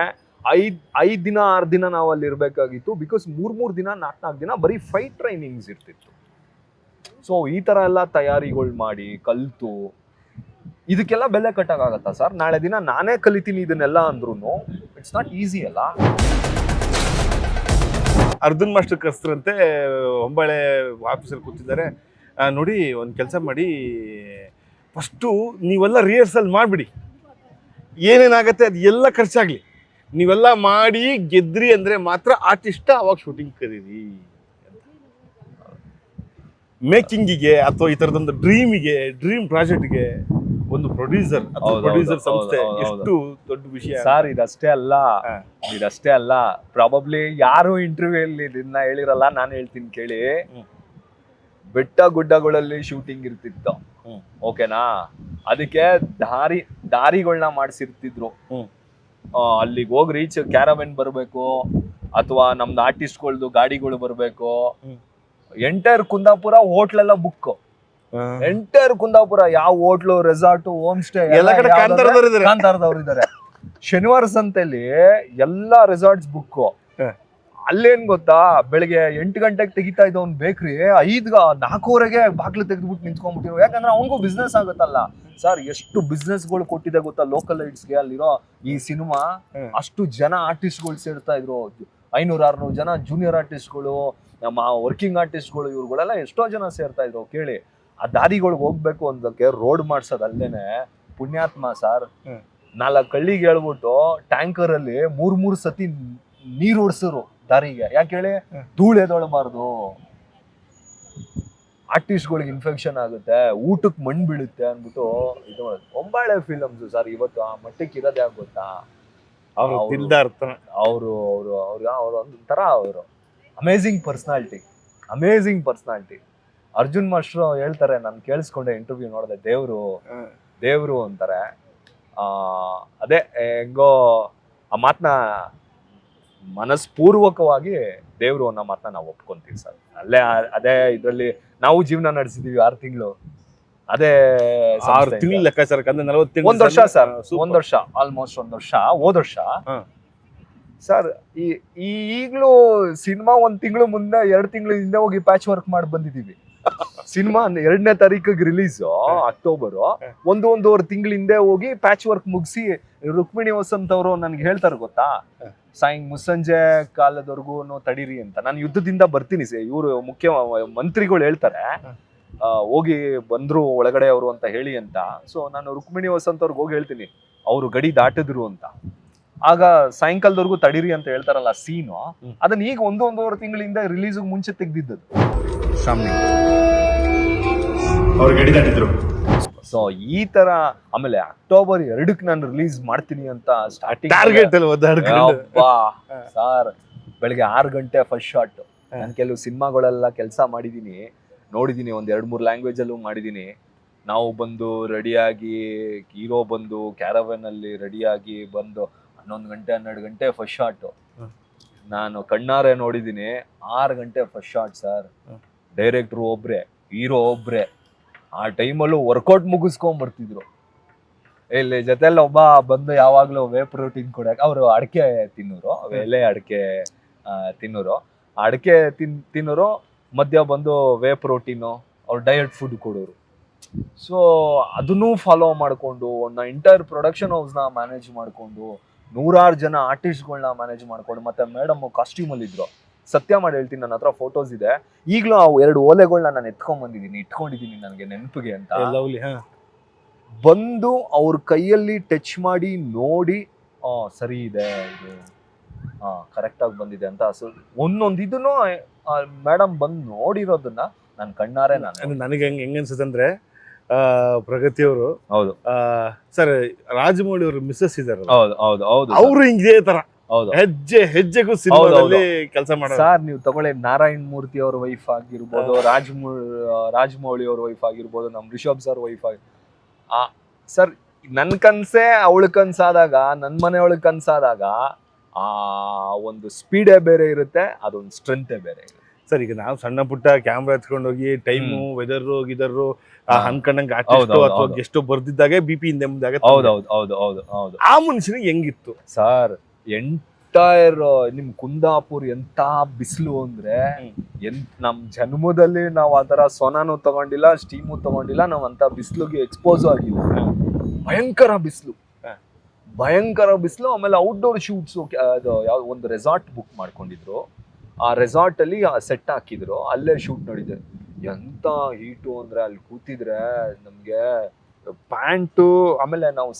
ಐದ್ ಐದ್ ದಿನ, ಆರು ದಿನ ನಾವು ಅಲ್ಲಿ ಇರಬೇಕಾಗಿತ್ತು ಬಿಕಾಸ್ ಮೂರ್ ಮೂರ್ ದಿನ ನಾಲ್ಕು ನಾಲ್ಕು ದಿನ ಬರೀ ಫೈಟ್ ಟ್ರೈನಿಂಗ್ಸ್ ಇರ್ತಿತ್ತು. ಸೊ ಈ ತರ ಎಲ್ಲ ತಯಾರಿಗಳು ಮಾಡಿ, ಕಲಿತು, ಇದಕ್ಕೆಲ್ಲ ಬೆಲೆ ಕಟ್ಟೋಕ್ಕಾಗತ್ತಾ ಸರ್ ನಾಳೆ ದಿನ ನಾನೇ ಕಲಿತೀನಿ ಇದನ್ನೆಲ್ಲ ಅಂದ್ರೂ ಇಟ್ಸ್ ನಾಟ್ ಈಸಿ ಅಲ್ಲ? ಅರ್ಜುನ್ ಮಾಸ್ಟರ್ ಕರ್ಸ್ರಂತೆ ಹೊಂಬಳೆ ಆಫೀಸಲ್ಲಿ ಕೂತಿದ್ದಾರೆ. ನೋಡಿ, ಒಂದು ಕೆಲಸ ಮಾಡಿ ಫಸ್ಟು ನೀವೆಲ್ಲ ರಿಹರ್ಸಲ್ ಮಾಡಿಬಿಡಿ. ಏನೇನಾಗತ್ತೆ ಅದು ಎಲ್ಲ ಖರ್ಚಾಗಲಿ. ನೀವೆಲ್ಲ ಮಾಡಿ ಗೆದ್ರಿ ಅಂದರೆ ಮಾತ್ರ ಆರ್ಟಿಸ್ಟ್ ಅವಾಗ ಶೂಟಿಂಗ್ ಕರೀರಿ. ಮೇಕಿಂಗಿಗೆ ಅಥವಾ ಈ ಡ್ರೀಮ್ ಡ್ರೀಮಿಗೆ ಡ್ರೀಮ್ ಪ್ರಾಜೆಕ್ಟ್ಗೆ ಒಂದು ಪ್ರೊಡ್ಯೂಸರ್ ಪ್ರೊಡ್ಯೂಸರ್ ಸಂಸ್ಥೆ. ಎಷ್ಟು ದೊಡ್ಡ ವಿಷಯ. ಸರ್ ಇದಷ್ಟೇ ಅಲ್ಲ. ಇದಷ್ಟೇ ಅಲ್ಲ. ಪ್ರಾಬಬ್ಲಿ ಯಾರು ಇಂಟರ್ವ್ಯೂ ಅಲ್ಲಿ ಇದನ್ನ ಹೇಳಿರಲ್ಲ ನಾನು ಹೇಳ್ತೀನಿ ಕೇಳಿ. ಬೆಟ್ಟ ಗುಡ್ಡಗಳಲ್ಲಿ ಶೂಟಿಂಗ್ ಇರ್ತಿತ್ತು. ಓಕೆನಾ ಅದಕ್ಕೆ ದಾರಿ ದಾರಿಗಳನ್ನ ಮಾಡಿಸಿರ್ತಿದ್ರು. ಅಲ್ಲಿಗೆ ಹೋಗಿ ರೀಚ್ ಕ್ಯಾರವೆನ್ ಬರಬೇಕು ಅಥವಾ ನಮ್ದು ಆರ್ಟಿಸ್ಟ್ಗಳ್ದು ಗಾಡಿಗಳು ಬರಬೇಕು. ಎಂಟೈರ್ ಕುಂದಾಪುರ ಹೋಟ್ಲೆಲ್ಲ ಬುಕ್ ಎಂಟೈರ್ ಕುಂದಾಪುರ ಯಾವ ಹೋಟ್ಲು ರೆಸಾರ್ಟ್ ಹೋಮ್ ಸ್ಟೇ ಎಲ್ಲ ಕಡೆ ಕಾಂತಾರದವ್ರು ಇದ್ದಾರೆ ಶನಿವಾರ ಸಂತೆಯಲ್ಲಿ ಎಲ್ಲಾ ರೆಸಾರ್ಟ್ಸ್ ಬುಕ್ ಹ. ಅಲ್ಲೇನ್ ಗೊತ್ತಾ? ಬೆಳಿಗ್ಗೆ ಎಂಟು ಗಂಟೆಗೆ ತೆಗಿತಾ ಇದ್ದ ಅವ್ನು ಬೇಕ್ರಿ. ಐದು ನಾಲ್ಕೂವರೆಗೆ ಬಾಗ್ಲು ತೆಗೆದ್ಬಿಟ್ಟು ನಿಂತ್ಕೊಂಡ್ಬಿಟ್ಟಿರೋ. ಯಾಕಂದ್ರೆ ಅವನಿಗೂ ಬಿಸ್ನೆಸ್ ಆಗುತ್ತಲ್ಲ. ಸರ್ ಎಷ್ಟು ಬಿಸ್ನೆಸ್ಗಳು ಕೊಟ್ಟಿದೆ ಗೊತ್ತಾ ಲೋಕಲ್ಗೆ ಅಲ್ಲಿರೋ ಈ ಸಿನಿಮಾ? ಅಷ್ಟು ಜನ ಆರ್ಟಿಸ್ಟ್ಗಳು ಸೇರ್ತಾ ಇದ್ರು. ಐನೂರು ಆರ್ನೂರು ಜನ ಜೂನಿಯರ್ ಆರ್ಟಿಸ್ಟ್ಗಳು ನಮ್ಮ ವರ್ಕಿಂಗ್ ಆರ್ಟಿಸ್ಟ್ಗಳು ಇವ್ರುಗಳೆಲ್ಲ ಎಷ್ಟೋ ಜನ ಸೇರ್ತಾ ಇದ್ರು ಕೇಳಿ. ಆ ದಾರಿಗಳಿಗೆ ಹೋಗ್ಬೇಕು ಅಂದಕ್ಕೆ ರೋಡ್ ಮಾಡ್ಸೋದು ಅಲ್ಲೇನೆ ಪುಣ್ಯಾತ್ಮ ಸರ್. ನಾಲ್ಕು ಹಳ್ಳಿಗೆ ಹೇಳ್ಬಿಟ್ಟು ಟ್ಯಾಂಕರ್ ಅಲ್ಲಿ ಮೂರು ಮೂರ್ ಸತಿ ನೀರು ಓಡಿಸೋರು ದಾರಿಗೆ. ಯಾಕೆ ಹೇಳಿ. ಧೂಳು ಎದೊಳಬಾರ್ದು ಆರ್ಟಿಸ್ಟ್ಗಳಿಗೆ ಇನ್ಫೆಕ್ಷನ್ ಆಗುತ್ತೆ ಊಟಕ್ಕೆ ಮಣ್ಣು ಬೀಳುತ್ತೆ ಅಂದ್ಬಿಟ್ಟು ಇದು. ಒಂಬಾಳೆ ಫಿಲಮ್ಸ್ ಸರ್ ಇವತ್ತು ಆ ಮಟ್ಟಕ್ಕೆ ಇರೋದು ಯಾಕೆ ಗೊತ್ತಾ? ಅವರು ಅವ್ರು- ಅವರು ಅವರು ಅವ್ರು ಅವ್ರು ಒಂಥರ ಅವರು. Amazing personality amazing personality Arjun master ಹೇಳ್ತಾರೆ ನಾನು ಕೇಳಿಸ್ಕೊಂಡೆ ಇಂಟರ್ವ್ಯೂ ನೋಡಿದೆ ದೇವರು. ದೇವರು ಅಂತಾರೆ. ಅದೇ ಹೆಂಗೋ ಆ ಮಾತನ್ನ ಮನಸ್ಪೂರ್ವಕವಾಗಿ ದೇವರು ಅನ್ನೋ ಮಾತನ್ನ ನಾವು ಒಪ್ಕೊಂತೀವಿ ಸರ್. ಅಲ್ಲೇ ಅದೇ ಇದರಲ್ಲಿ ನಾವು ಜೀವನ ನಡೆಸಿದೀವಿ ಆರು ತಿಂಗಳು. ಅದೇ ಆರು. ತಿಂಗಳು ಲೆಕ್ಕಾಚಾರಕ್ಕೆ ಅಂದ್ರೆ ನಲವತ್ತು ಒಂದ್ ವರ್ಷ ಸರ್. ಒಂದ್ ವರ್ಷ ಆಲ್ಮೋಸ್ಟ್ ಒಂದ್ ವರ್ಷ ಹೋದ್ ವರ್ಷ. ಸರ್ ಈ ಈ- ಈಗ್ಲೂ ಸಿನಿಮಾ ಒಂದ್ ತಿಂಗಳು ಮುಂದೆ ಎರಡ್ ತಿಂಗಳು ಹಿಂದೆ ಹೋಗಿ ಪ್ಯಾಚ್ ವರ್ಕ್ ಮಾಡಿ ಬಂದಿದೀವಿ ಸಿನಿಮಾ ಎರಡನೇ ತಾರೀಕಿಗೆ ರಿಲೀಸ್ ಅಕ್ಟೋಬರ್ ಒಂದು ಒಂದೂವರೆ ತಿಂಗಳ ಹಿಂದೆ ಹೋಗಿ ಪ್ಯಾಚ್ ವರ್ಕ್ ಮುಗಿಸಿ ರುಕ್ಮಿಣಿ ವಸಂತ್ ಅವರು ನನ್ಗೆ ಹೇಳ್ತಾರೆ ಗೊತ್ತಾ? ಸಾಯಿ ಮುಸ್ಸಂಜೆ ಕಾಲದವರೆಗೂ ತಡೀರಿ ಅಂತ. ನಾನು ಯುದ್ಧದಿಂದ ಬರ್ತೀನಿ ಇವರು ಮುಖ್ಯ ಮಂತ್ರಿಗಳು ಹೇಳ್ತಾರೆ ಹೋಗಿ ಬಂದ್ರು ಒಳಗಡೆ ಅವರು ಅಂತ ಹೇಳಿ ಅಂತ. ಸೊ ನಾನು ರುಕ್ಮಿಣಿ ವಸಂತ್ ಅವ್ರಿಗೆ ಹೋಗಿ ಹೇಳ್ತೀನಿ ಅವರು ಗಡಿ ದಾಟಿದ್ರು ಅಂತ. ಆಗ ಸಾಯಂಕಾಲದವರೆಗೂ ತಡೀರಿ ಅಂತ ಹೇಳ್ತಾರಲ್ಲ ಸೀನು. ಅದನ್ನ ಈಗ ಒಂದು ಒಂದೂವರೆ ತಿಂಗಳಿಂದ ರಿಲೀಸ್ ಮುಂಚೆ ತೆಗ್ದಿದ್ದದು ಅವ್ರು ಗಡಿ ದಾಟಿದ್ರು ಸೊ ಈ ತರ ಆಮೇಲೆ ಅಕ್ಟೋಬರ್ ಎರಡಕ್ಕೆ ನಾನು ರಿಲೀಸ್ ಮಾಡ್ತೀನಿ ಅಂತ ಸ್ಟಾರ್ಟಿಂಗ್ ಟಾರ್ಗೆಟ್ ಸರ್ ಬೆಳಗ್ಗೆ ಆರು ಗಂಟೆ ಫಸ್ಟ್ ಶಾಟ್ ನಾನು ಕೆಲವು ಸಿನಿಮಾಗಳೆಲ್ಲ ಕೆಲಸ ಮಾಡಿದ್ದೀನಿ ನೋಡಿದ್ದೀನಿ ಒಂದು ಎರಡು ಮೂರು ಲ್ಯಾಂಗ್ವೇಜ್ ಅಲ್ಲೂ ಮಾಡಿದೀನಿ. ನಾವು ಬಂದು ರೆಡಿಯಾಗಿ ಹೀರೋ ಬಂದು ಕ್ಯಾರವನ್ ಅಲ್ಲಿ ರೆಡಿಯಾಗಿ ಬಂದು ಹನ್ನೊಂದು ಗಂಟೆ ಹನ್ನೆರಡು ಗಂಟೆ ಫಸ್ಟ್ ಶಾಟ್ ನಾನು ಕಣ್ಣಾರೆ ನೋಡಿದ್ದೀನಿ ಆರು ಗಂಟೆ ಫಸ್ಟ್ ಶಾಟ್ ಸರ್. ಡೈರೆಕ್ಟ್ರು ಒಬ್ರೆ ಹೀರೋ ಒಬ್ರೆ. ಆ ಟೈಮಲ್ಲೂ ವರ್ಕೌಟ್ ಮುಗಿಸ್ಕೊಂಡ್ ಬರ್ತಿದ್ರು ಇಲ್ಲಿ ಜೊತೆಲ್ಲ ಒಬ್ಬ ಬಂದು ಯಾವಾಗಲೂ ವೇ ಪ್ರೋಟೀನ್ ಕೊಡಕ್ಕೆ ಅವರು ಅಡಿಕೆ ತಿನ್ನೋರು ಎಲೆ ಅಡಿಕೆ ತಿನ್ನೋರು. ಅಡಿಕೆ ತಿನ್ ತಿನ್ನೋರು ಮಧ್ಯ ಬಂದು ವೇ ಪ್ರೋಟೀನು ಅವ್ರು ಡಯಟ್ ಫುಡ್ ಕೊಡೋರು. ಸೊ ಅದನ್ನೂ ಫಾಲೋ ಮಾಡಿಕೊಂಡು ಒಂದು ಇಂಟೈರ್ ಪ್ರೊಡಕ್ಷನ್ ಹೌಸ್ನ ಮ್ಯಾನೇಜ್ ಮಾಡಿಕೊಂಡು ನೂರಾರು ಜನ ಆರ್ಟಿಸ್ಟ್ಗಳನ್ನ ಮ್ಯಾನೇಜ್ ಮಾಡ್ಕೊಂಡು ಮತ್ತೆ ಮೇಡಮ್ ಕಾಸ್ಟ್ಯೂಮಲ್ಲಿ ಇದ್ರು. ಸತ್ಯ ಮಾಡಿ ಹೇಳ್ತೀನಿ ನನ್ನ ಹತ್ರ ಫೋಟೋಸ್ ಇದೆ. ಈಗಲೂ ಆ ಎರಡು ಓಲೆಗಳನ್ನ ನಾನು ಎತ್ಕೊಂಡ್ ಬಂದಿದ್ದೀನಿ ಇಟ್ಕೊಂಡಿದ್ದೀನಿ ನನಗೆ ನೆನಪಿಗೆ ಅಂತ. ಬಂದು ಅವ್ರ ಕೈಯಲ್ಲಿ ಟಚ್ ಮಾಡಿ ನೋಡಿ ಆ ಸರಿ ಇದೆ ಇದು ಹಾ ಕರೆಕ್ಟ್ ಆಗಿ ಬಂದಿದೆ ಅಂತ. ಸೊ ಒಂದೊಂದು ಇದನ್ನು ಮೇಡಮ್ ಬಂದು ನೋಡಿರೋದನ್ನ ನಾನು ಕಣ್ಣಾರೆ ನಾನು ನನಗೆ ಹೆಂಗ್ ಹೆಂಗ್ ಅನ್ಸುತ್ತೆ ಅಂದ್ರೆ ಆ, ಪ್ರಗತಿ ಅವರು ಹೌದು ಸರ್ ರಾಜಮೌಳಿ ಅವರು ಮಿಸ್ಸಸ್ ಇದಾರಲ್ಲ? ಹೌದು ಹೌದು ಹೌದು ಅವರು ಇದೇ ತರ. ಹೌದು. ಹೆಜ್ಜೆ ಹೆಜ್ಜೆಗೂ ಸಿನಿಮಾದಲ್ಲಿ ಕೆಲಸ ಮಾಡೋದು ಸರ್ ನೀವು ತಗೊಳ್ಳಿ ನಾರಾಯಣ್ ಮೂರ್ತಿ ಅವ್ರ ವೈಫ್ ಆಗಿರ್ಬೋದು ರಾಜಮೌ ರಾಜಮೌಳಿ ಅವ್ರ ವೈಫ್ ಆಗಿರ್ಬೋದು ನಮ್ ರಿಷಬ್ ಸರ್ ವೈಫ್ ಆಗಿ. ಆ ಸರ್ ನನ್ ಕನ್ಸೇ ಅವಳ ಕನ್ಸಾದಾಗ ನನ್ ಮನೆಯವಳ ಕನ್ಸಾದಾಗ ಆ ಒಂದು ಸ್ಪೀಡೇ ಬೇರೆ ಇರುತ್ತೆ ಅದೊಂದು ಸ್ಟ್ರೆಂತೇ ಬೇರೆ ಇರುತ್ತೆ. ಸರ್ ಈಗ ನಾವು ಸಣ್ಣ ಪುಟ್ಟ ಕ್ಯಾಮ್ರಾ ಎತ್ಕೊಂಡು ಹೋಗಿ ಟೈಮು ವೆದರ್ ಗಿದರ್ ಹಂಕಂಡಂಗೆ ಅನ್ಕೊಂಡಂಗೆ ಹೌದು, ಅಥವಾ ಹೌದು. ಗೆಸ್ಟ್ ಬರ್ದಿದ್ದಾಗೆ ಬಿ ಪಿ ಹಿಂದೆ ಮುಂದೆ ಆಗತ್ತೆ. ಹೌದೌದು ಹೌದು ಹೌದು ಹೌದು ಆ ಮನುಷ್ಯನಿಗೆ ಹೆಂಗಿತ್ತು? ಸರ್ ಎಂಟೈರ್ ನಿಮ್ ಕುಂದಾಪುರ್ ಎಂತ ಬಿಸಿಲು ಅಂದ್ರೆ ಎಂತ ನಮ್ ಜನ್ಮದಲ್ಲಿ ನಾವ್ ಆತರ ಸೊನಾನು ತಗೊಂಡಿಲ್ಲ ಸ್ಟೀಮು ತಗೊಂಡಿಲ್ಲ ನಾವ್ ಅಂತ ಬಿಸಿಲುಗೆ ಎಕ್ಸ್ಪೋಸ್ ಆಗಿಲ್ಲ. ಭಯಂಕರ ಬಿಸಿಲು. ಹ. ಭಯಂಕರ ಬಿಸಿಲು ಆಮೇಲೆ ಔಟ್ಡೋರ್ ಶೂಟ್ಸ್ ಒಂದು ರೆಸಾರ್ಟ್ ಬುಕ್ ಮಾಡ್ಕೊಂಡಿದ್ರು. ಆ ರೆಸಾರ್ಟ್ ಅಲ್ಲಿ ಸೆಟ್ ಹಾಕಿದ್ರು. ಅಲ್ಲೇ ಶೂಟ್ ನೋಡಿದೆ ಎಂತ ಹೀಟು ಅಂದ್ರೆ ಅಲ್ಲಿ ಕೂತಿದ್ರೆ ನಮಗೆ ಪ್ಯಾಂಟು ಆಮೇಲೆ ನಾವು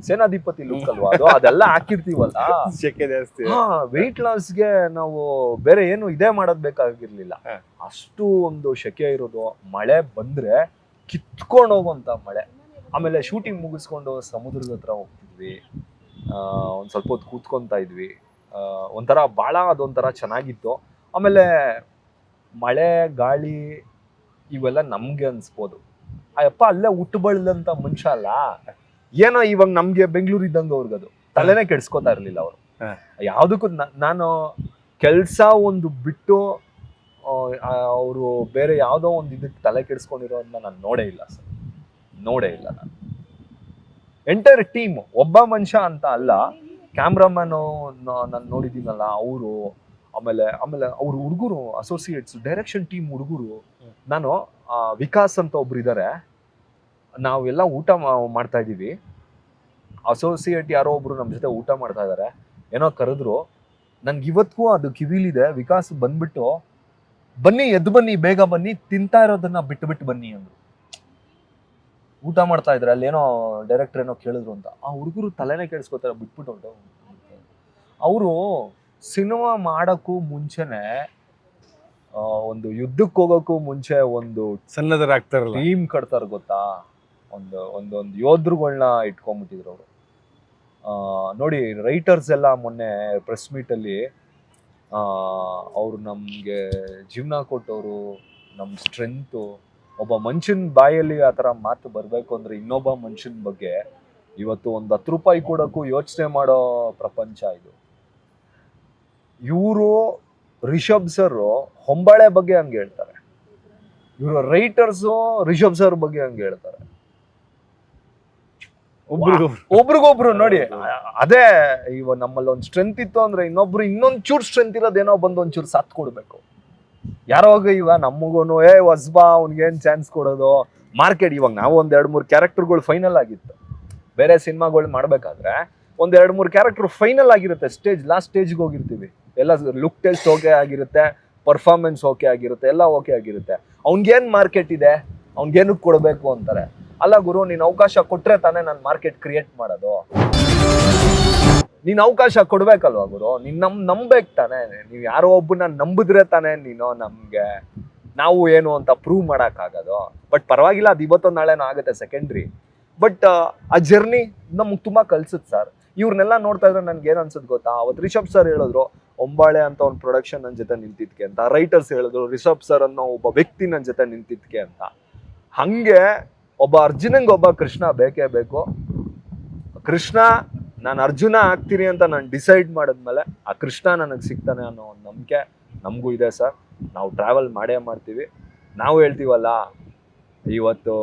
ಸೇನಾಧಿಪತಿ ಲುಕ್ ಅಲ್ವಾ ಅದು? ಅದೆಲ್ಲ ಹಾಕಿರ್ತೀವಲ್ಲ? ಶೆಕೆ ಜಾಸ್ತಿ. ಹಾ ವೆಯ್ಟ್ ಲಾಸ್ಗೆ ನಾವು ಬೇರೆ ಏನು ಇದೇ ಮಾಡೋದು ಬೇಕಾಗಿರ್ಲಿಲ್ಲ. ಅಷ್ಟು ಒಂದು ಶೆಕೆ ಇರೋದು. ಮಳೆ ಬಂದ್ರೆ ಕಿತ್ಕೊಂಡು ಹೋಗುವಂತ ಮಳೆ. ಆಮೇಲೆ ಶೂಟಿಂಗ್ ಮುಗಿಸ್ಕೊಂಡು ಸಮುದ್ರದ ಹತ್ರ ಹೋಗ್ತಿದ್ವಿ. ಒಂದು ಸ್ವಲ್ಪ ಹೊತ್ತು ಕೂತ್ಕೊತಾ ಇದ್ವಿ. ಆ, ಒಂಥರ ಭಾಳ ಅದೊಂಥರ ಚೆನ್ನಾಗಿತ್ತು. ಆಮೇಲೆ ಮಳೆ ಗಾಳಿ ಇವೆಲ್ಲ ನಮಗೆ ಅನ್ಸ್ಬೋದು. ಅಯ್ಯಪ್ಪ ಅಲ್ಲೇ ಹುಟ್ಟು ಬೆಳ್ದಂತ ಮನುಷ್ಯ ಅಲ್ಲ. ಏನೋ ಇವಾಗ ನಮಗೆ ಬೆಂಗಳೂರು ಇದ್ದಂಗೆ ಅವ್ರಿಗದು ತಲೆನೇ ಕೆಡ್ಸ್ಕೊತಾ ಇರ್ಲಿಲ್ಲ ಅವರು. ಯಾವುದಕ್ಕೂ ನಾನು ಕೆಲಸ ಒಂದು ಬಿಟ್ಟು ಅವರು ಬೇರೆ ಯಾವುದೋ ಒಂದು ಇದಕ್ಕೆ ತಲೆ ಕೆಡಿಸ್ಕೊಂಡಿರೋದನ್ನ ನಾನು ನೋಡೇ ಇಲ್ಲ ಸರ್. ನೋಡೇ ಇಲ್ಲ ನಾನು. ಎಂಟೈರ್ ಟೀಮ್ ಒಬ್ಬ ಮನುಷ್ಯ ಅಂತ ಅಲ್ಲ ಕ್ಯಾಮ್ರಾಮನು ನಾನು ನೋಡಿದ್ದೀನಲ್ಲ, ಅವರು, ಆಮೇಲೆ ಆಮೇಲೆ ಅವ್ರ ಹುಡುಗರು ಅಸೋಸಿಯೇಟ್ಸ್ ಡೈರೆಕ್ಷನ್ ಟೀಮ್ ಹುಡುಗರು, ನಾನು ವಿಕಾಸ್ ಅಂತ ಒಬ್ರು ಇದ್ದಾರೆ ನಾವೆಲ್ಲ ಊಟ ಮಾಡ್ತಾ ಇದ್ದೀವಿ. ಅಸೋಸಿಯೇಟ್ ಯಾರೋ ಒಬ್ರು ನಮ್ಮ ಜೊತೆ ಊಟ ಮಾಡ್ತಾ ಇದ್ದಾರೆ ಏನೋ ಕರೆದ್ರು. ನನ್ಗೆ ಇವತ್ತಿಗೂ ಅದು ಕಿವಿಲಿದೆ. ವಿಕಾಸ್ ಬಂದ್ಬಿಟ್ಟು, ಬನ್ನಿ ಎದ್ದು ಬನ್ನಿ, ಬೇಗ ಬನ್ನಿ, ತಿಂತಾ ಇರೋದನ್ನ ಬಿಟ್ಟು ಬಿಟ್ಟು ಬನ್ನಿ ಅಂದ್ರು. ಊಟ ಮಾಡ್ತಾ ಇದ್ರೆ ಅಲ್ಲೇನೋ ಡೈರೆಕ್ಟರ್ ಏನೋ ಕೇಳಿದ್ರು ಅಂತ ಆ ಹುಡುಗರು ತಲೆನೇ ಕೇಳಿಸ್ಕೊತಾರೆ ಬಿಟ್ಬಿಟ್ಟು ಅವರು ಸಿನಿಮಾ ಮಾಡೋಕ್ಕೂ ಮುಂಚೆನೆ ಒಂದು ಯುದ್ಧಕ್ಕೆ ಹೋಗೋಕ್ಕೂ ಮುಂಚೆ ಒಂದು ಸಣ್ಣದರಾಗ್ತಾರಲ್ಲ ಟೀಮ್ ಕಟ್ತಾರೆ ಗೊತ್ತಾ? ಒಂದು ಒಂದೊಂದು ಯೋಧರುಗಳನ್ನ ಇಟ್ಕೊಂಡ್ಬಿಟ್ಟಿದ್ರು ಅವರು. ನೋಡಿ ರೈಟರ್ಸ್ ಎಲ್ಲ ಮೊನ್ನೆ ಪ್ರೆಸ್ ಮೀಟಲ್ಲಿ ಅವರು ನಮಗೆ ಜೀವನ ಕೊಟ್ಟವರು ನಮ್ಮ ಸ್ಟ್ರೆಂತು ಒಬ್ಬ ಮನುಷ್ಯನ ಬಾಯಲ್ಲಿ ಆ ಥರ ಮಾತು ಬರಬೇಕು ಅಂದರೆ ಇನ್ನೊಬ್ಬ ಮನುಷ್ಯನ ಬಗ್ಗೆ ಇವತ್ತು ಒಂದು ಹತ್ತು ರೂಪಾಯಿ ಕೊಡೋಕ್ಕೂ ಯೋಚನೆ ಮಾಡೋ ಪ್ರಪಂಚ ಇದು. ಇವರು ರಿಷಬ್ ಸರ್ ಹೊಂಬಾಳೆ ಬಗ್ಗೆ ಹಂಗೆ ಹೇಳ್ತಾರೆ. ಇವರು ರೈಟರ್ಸು ರಿಷಬ್ ಸರ್ ಬಗ್ಗೆ ಹಂಗೆ ಹೇಳ್ತಾರೆ. ಒಬ್ರಿಗೊಬ್ರು. ಒಬ್ರಿಗೊಬ್ರು ನೋಡಿ ಅದೇ ಇವ ನಮ್ಮಲ್ಲಿ ಒಂದು ಸ್ಟ್ರೆಂತ್ ಇತ್ತು ಅಂದ್ರೆ ಇನ್ನೊಬ್ರು ಇನ್ನೊಂದ್ ಚೂರ್ ಸ್ಟ್ರೆಂತ್ ಇರೋದೇನೋ ಬಂದು ಒಂಚೂರು ಸಾಥ್ ಕೊಡ್ಬೇಕು ಯಾರೋಗ ಇವ? ನಮಗೂ ಏ ವಸ್ಬಾ ಅವ್ನಿಗೇನು ಚಾನ್ಸ್ ಕೊಡೋದು? ಮಾರ್ಕೆಟ್ ಇವಾಗ ನಾವು ಒಂದು ಎರಡು ಮೂರು ಕ್ಯಾರೆಕ್ಟರ್ಗಳು ಫೈನಲ್ ಆಗಿತ್ತು. ಬೇರೆ ಸಿನಿಮಾಗಳು ಮಾಡಬೇಕಾದ್ರೆ ಒಂದು ಎರಡು ಮೂರು ಕ್ಯಾರೆಕ್ಟರ್ ಫೈನಲ್ ಆಗಿರುತ್ತೆ ಸ್ಟೇಜ್ ಲಾಸ್ಟ್ ಸ್ಟೇಜ್ಗೆ ಹೋಗಿರ್ತೀವಿ. ಎಲ್ಲ ಲುಕ್ ಟೆಸ್ಟ್ ಓಕೆ ಆಗಿರುತ್ತೆ ಪರ್ಫಾರ್ಮೆನ್ಸ್ ಓಕೆ ಆಗಿರುತ್ತೆ, ಎಲ್ಲ ಓಕೆ ಆಗಿರುತ್ತೆ. ಅವ್ನಿಗೇನು ಮಾರ್ಕೆಟ್ ಇದೆ? ಅವ್ನಿಗೇನಕ್ಕೆ ಕೊಡಬೇಕು ಅಂತಾರೆ. ಅಲ್ಲ ಗುರು, ನೀನು ಅವಕಾಶ ಕೊಟ್ಟರೆ ತಾನೇ ನಾನು ಮಾರ್ಕೆಟ್ ಕ್ರಿಯೇಟ್ ಮಾಡೋದು. ನೀನ್ ಅವಕಾಶ ಕೊಡ್ಬೇಕಲ್ವಾ ಗುರು? ನೀನ್ ನಮ್ ನಂಬೇಕು ತಾನೇ. ನೀವು ಯಾರೋ ಒಬ್ಬನ ನಂಬಿದ್ರೆ ತಾನೇ ನೀನು ನಮ್ಗೆ ನಾವು ಏನು ಅಂತ ಪ್ರೂವ್ ಆಗೋದು ಬಟ್ ಪರವಾಗಿಲ್ಲ, ಅದು ಇವತ್ತೊಂದು ನಾಳೆನೂ ಆಗುತ್ತೆ ಸೆಕೆಂಡ್ರಿ ಬಟ್ ಆ ಜರ್ನಿ ನಮ್ಗೆ ತುಂಬಾ ಕಲ್ಸುತ್ತೆ ಸರ್ ಇವ್ರನ್ನೆಲ್ಲ ನೋಡ್ತಾ ಇದ್ರೆ ನನ್ಗೆ ಏನ್ ಅನ್ಸುತ್ತೆ ಗೊತ್ತಾ? ಅವತ್ತು ರಿಷಬ್ ಸರ್ ಹೇಳಿದ್ರು ಒಂಬಾಳೆ ಅಂತ ಒಂದು ಪ್ರೊಡಕ್ಷನ್ ನನ್ನ ಜೊತೆ ನಿಂತಿದ್ಕೆ ಅಂತ. ರೈಟರ್ಸ್ ಹೇಳಿದ್ರು, ರಿಷಬ್ ಸರ್ ಅನ್ನೋ ಒಬ್ಬ ವ್ಯಕ್ತಿ ನನ್ನ ಜೊತೆ ನಿಂತಿದ್ಕೆ ಅಂತ. ಹಂಗೆ ಒಬ್ಬ ಅರ್ಜುನಂಗೆ ಒಬ್ಬ ಕೃಷ್ಣ ಬೇಕೇ ಬೇಕು. ಕೃಷ್ಣ ನಾನು ಅರ್ಜುನ ಆಗ್ತೀನಿ ಅಂತ ನಾನು ಡಿಸೈಡ್ ಮಾಡಿದ್ಮೇಲೆ ಆ ಕೃಷ್ಣ ನನಗೆ ಸಿಗ್ತಾನೆ ಅನ್ನೋ ಒಂದು ನಂಬಿಕೆ ನಮಗೂ ಇದೆ ಸರ್. ನಾವು ಟ್ರಾವೆಲ್ ಮಾಡೇ ಮಾಡ್ತೀವಿ. ನಾವು ಹೇಳ್ತೀವಲ್ಲ, ಇವತ್ತು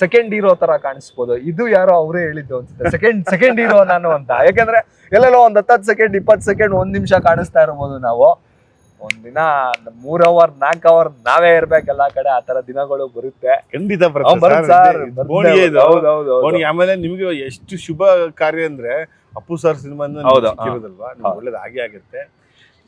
ಸೆಕೆಂಡ್ ಹೀರೋ ತರ ಕಾಣಿಸ್ಬೋದು. ಇದು ಯಾರೋ ಅವರೇ ಹೇಳಿದ್ದು ಅನ್ಸುತ್ತೆ. ಸೆಕೆಂಡ್ ಸೆಕೆಂಡ್ ಹೀರೋ ನಾನು ಅಂತ. ಯಾಕೆಂದ್ರೆ ಎಲ್ಲೆಲ್ಲೋ ಒಂದ್ ಹತ್ತು ಸೆಕೆಂಡ್ ಇಪ್ಪತ್ತು ಸೆಕೆಂಡ್ ಒಂದ್ ನಿಮಿಷ ಕಾಣಿಸ್ತಾ ಇರ್ಬೋದು ನಾವು. ಒಂದಿನ ಮೂರ್ ಅವರ್ ನಾಲ್ಕ್ ಅವರ್ ನಾವೇ ಇರ್ಬೇಕು ಎಲ್ಲಾ ಕಡೆ ಆ ತರ ದಿನಗಳು ಬರುತ್ತೆ ಖಂಡಿತ ಬರುತ್ತೆ ಬರುತ್ತೆ ಸರ್. sir, ಇದು ಬೋಣಿಗೆ ಇದು ಹೌದು, ಹೌದು, ಹೌದು. ಬೋಣಿಗೆ ಆಮೇಲೆ ನಿಮ್ಗೆ ಎಷ್ಟು ಶುಭ ಕಾರ್ಯ ಅಂದ್ರೆ ಅಪ್ಪು ಸರ್ ಸಿನಿಮಾ ಹೌದು, ಹಾ. ಸಿಕ್ಕಿರೋದಲ್ವಾ ನಿಮ್ಗೆ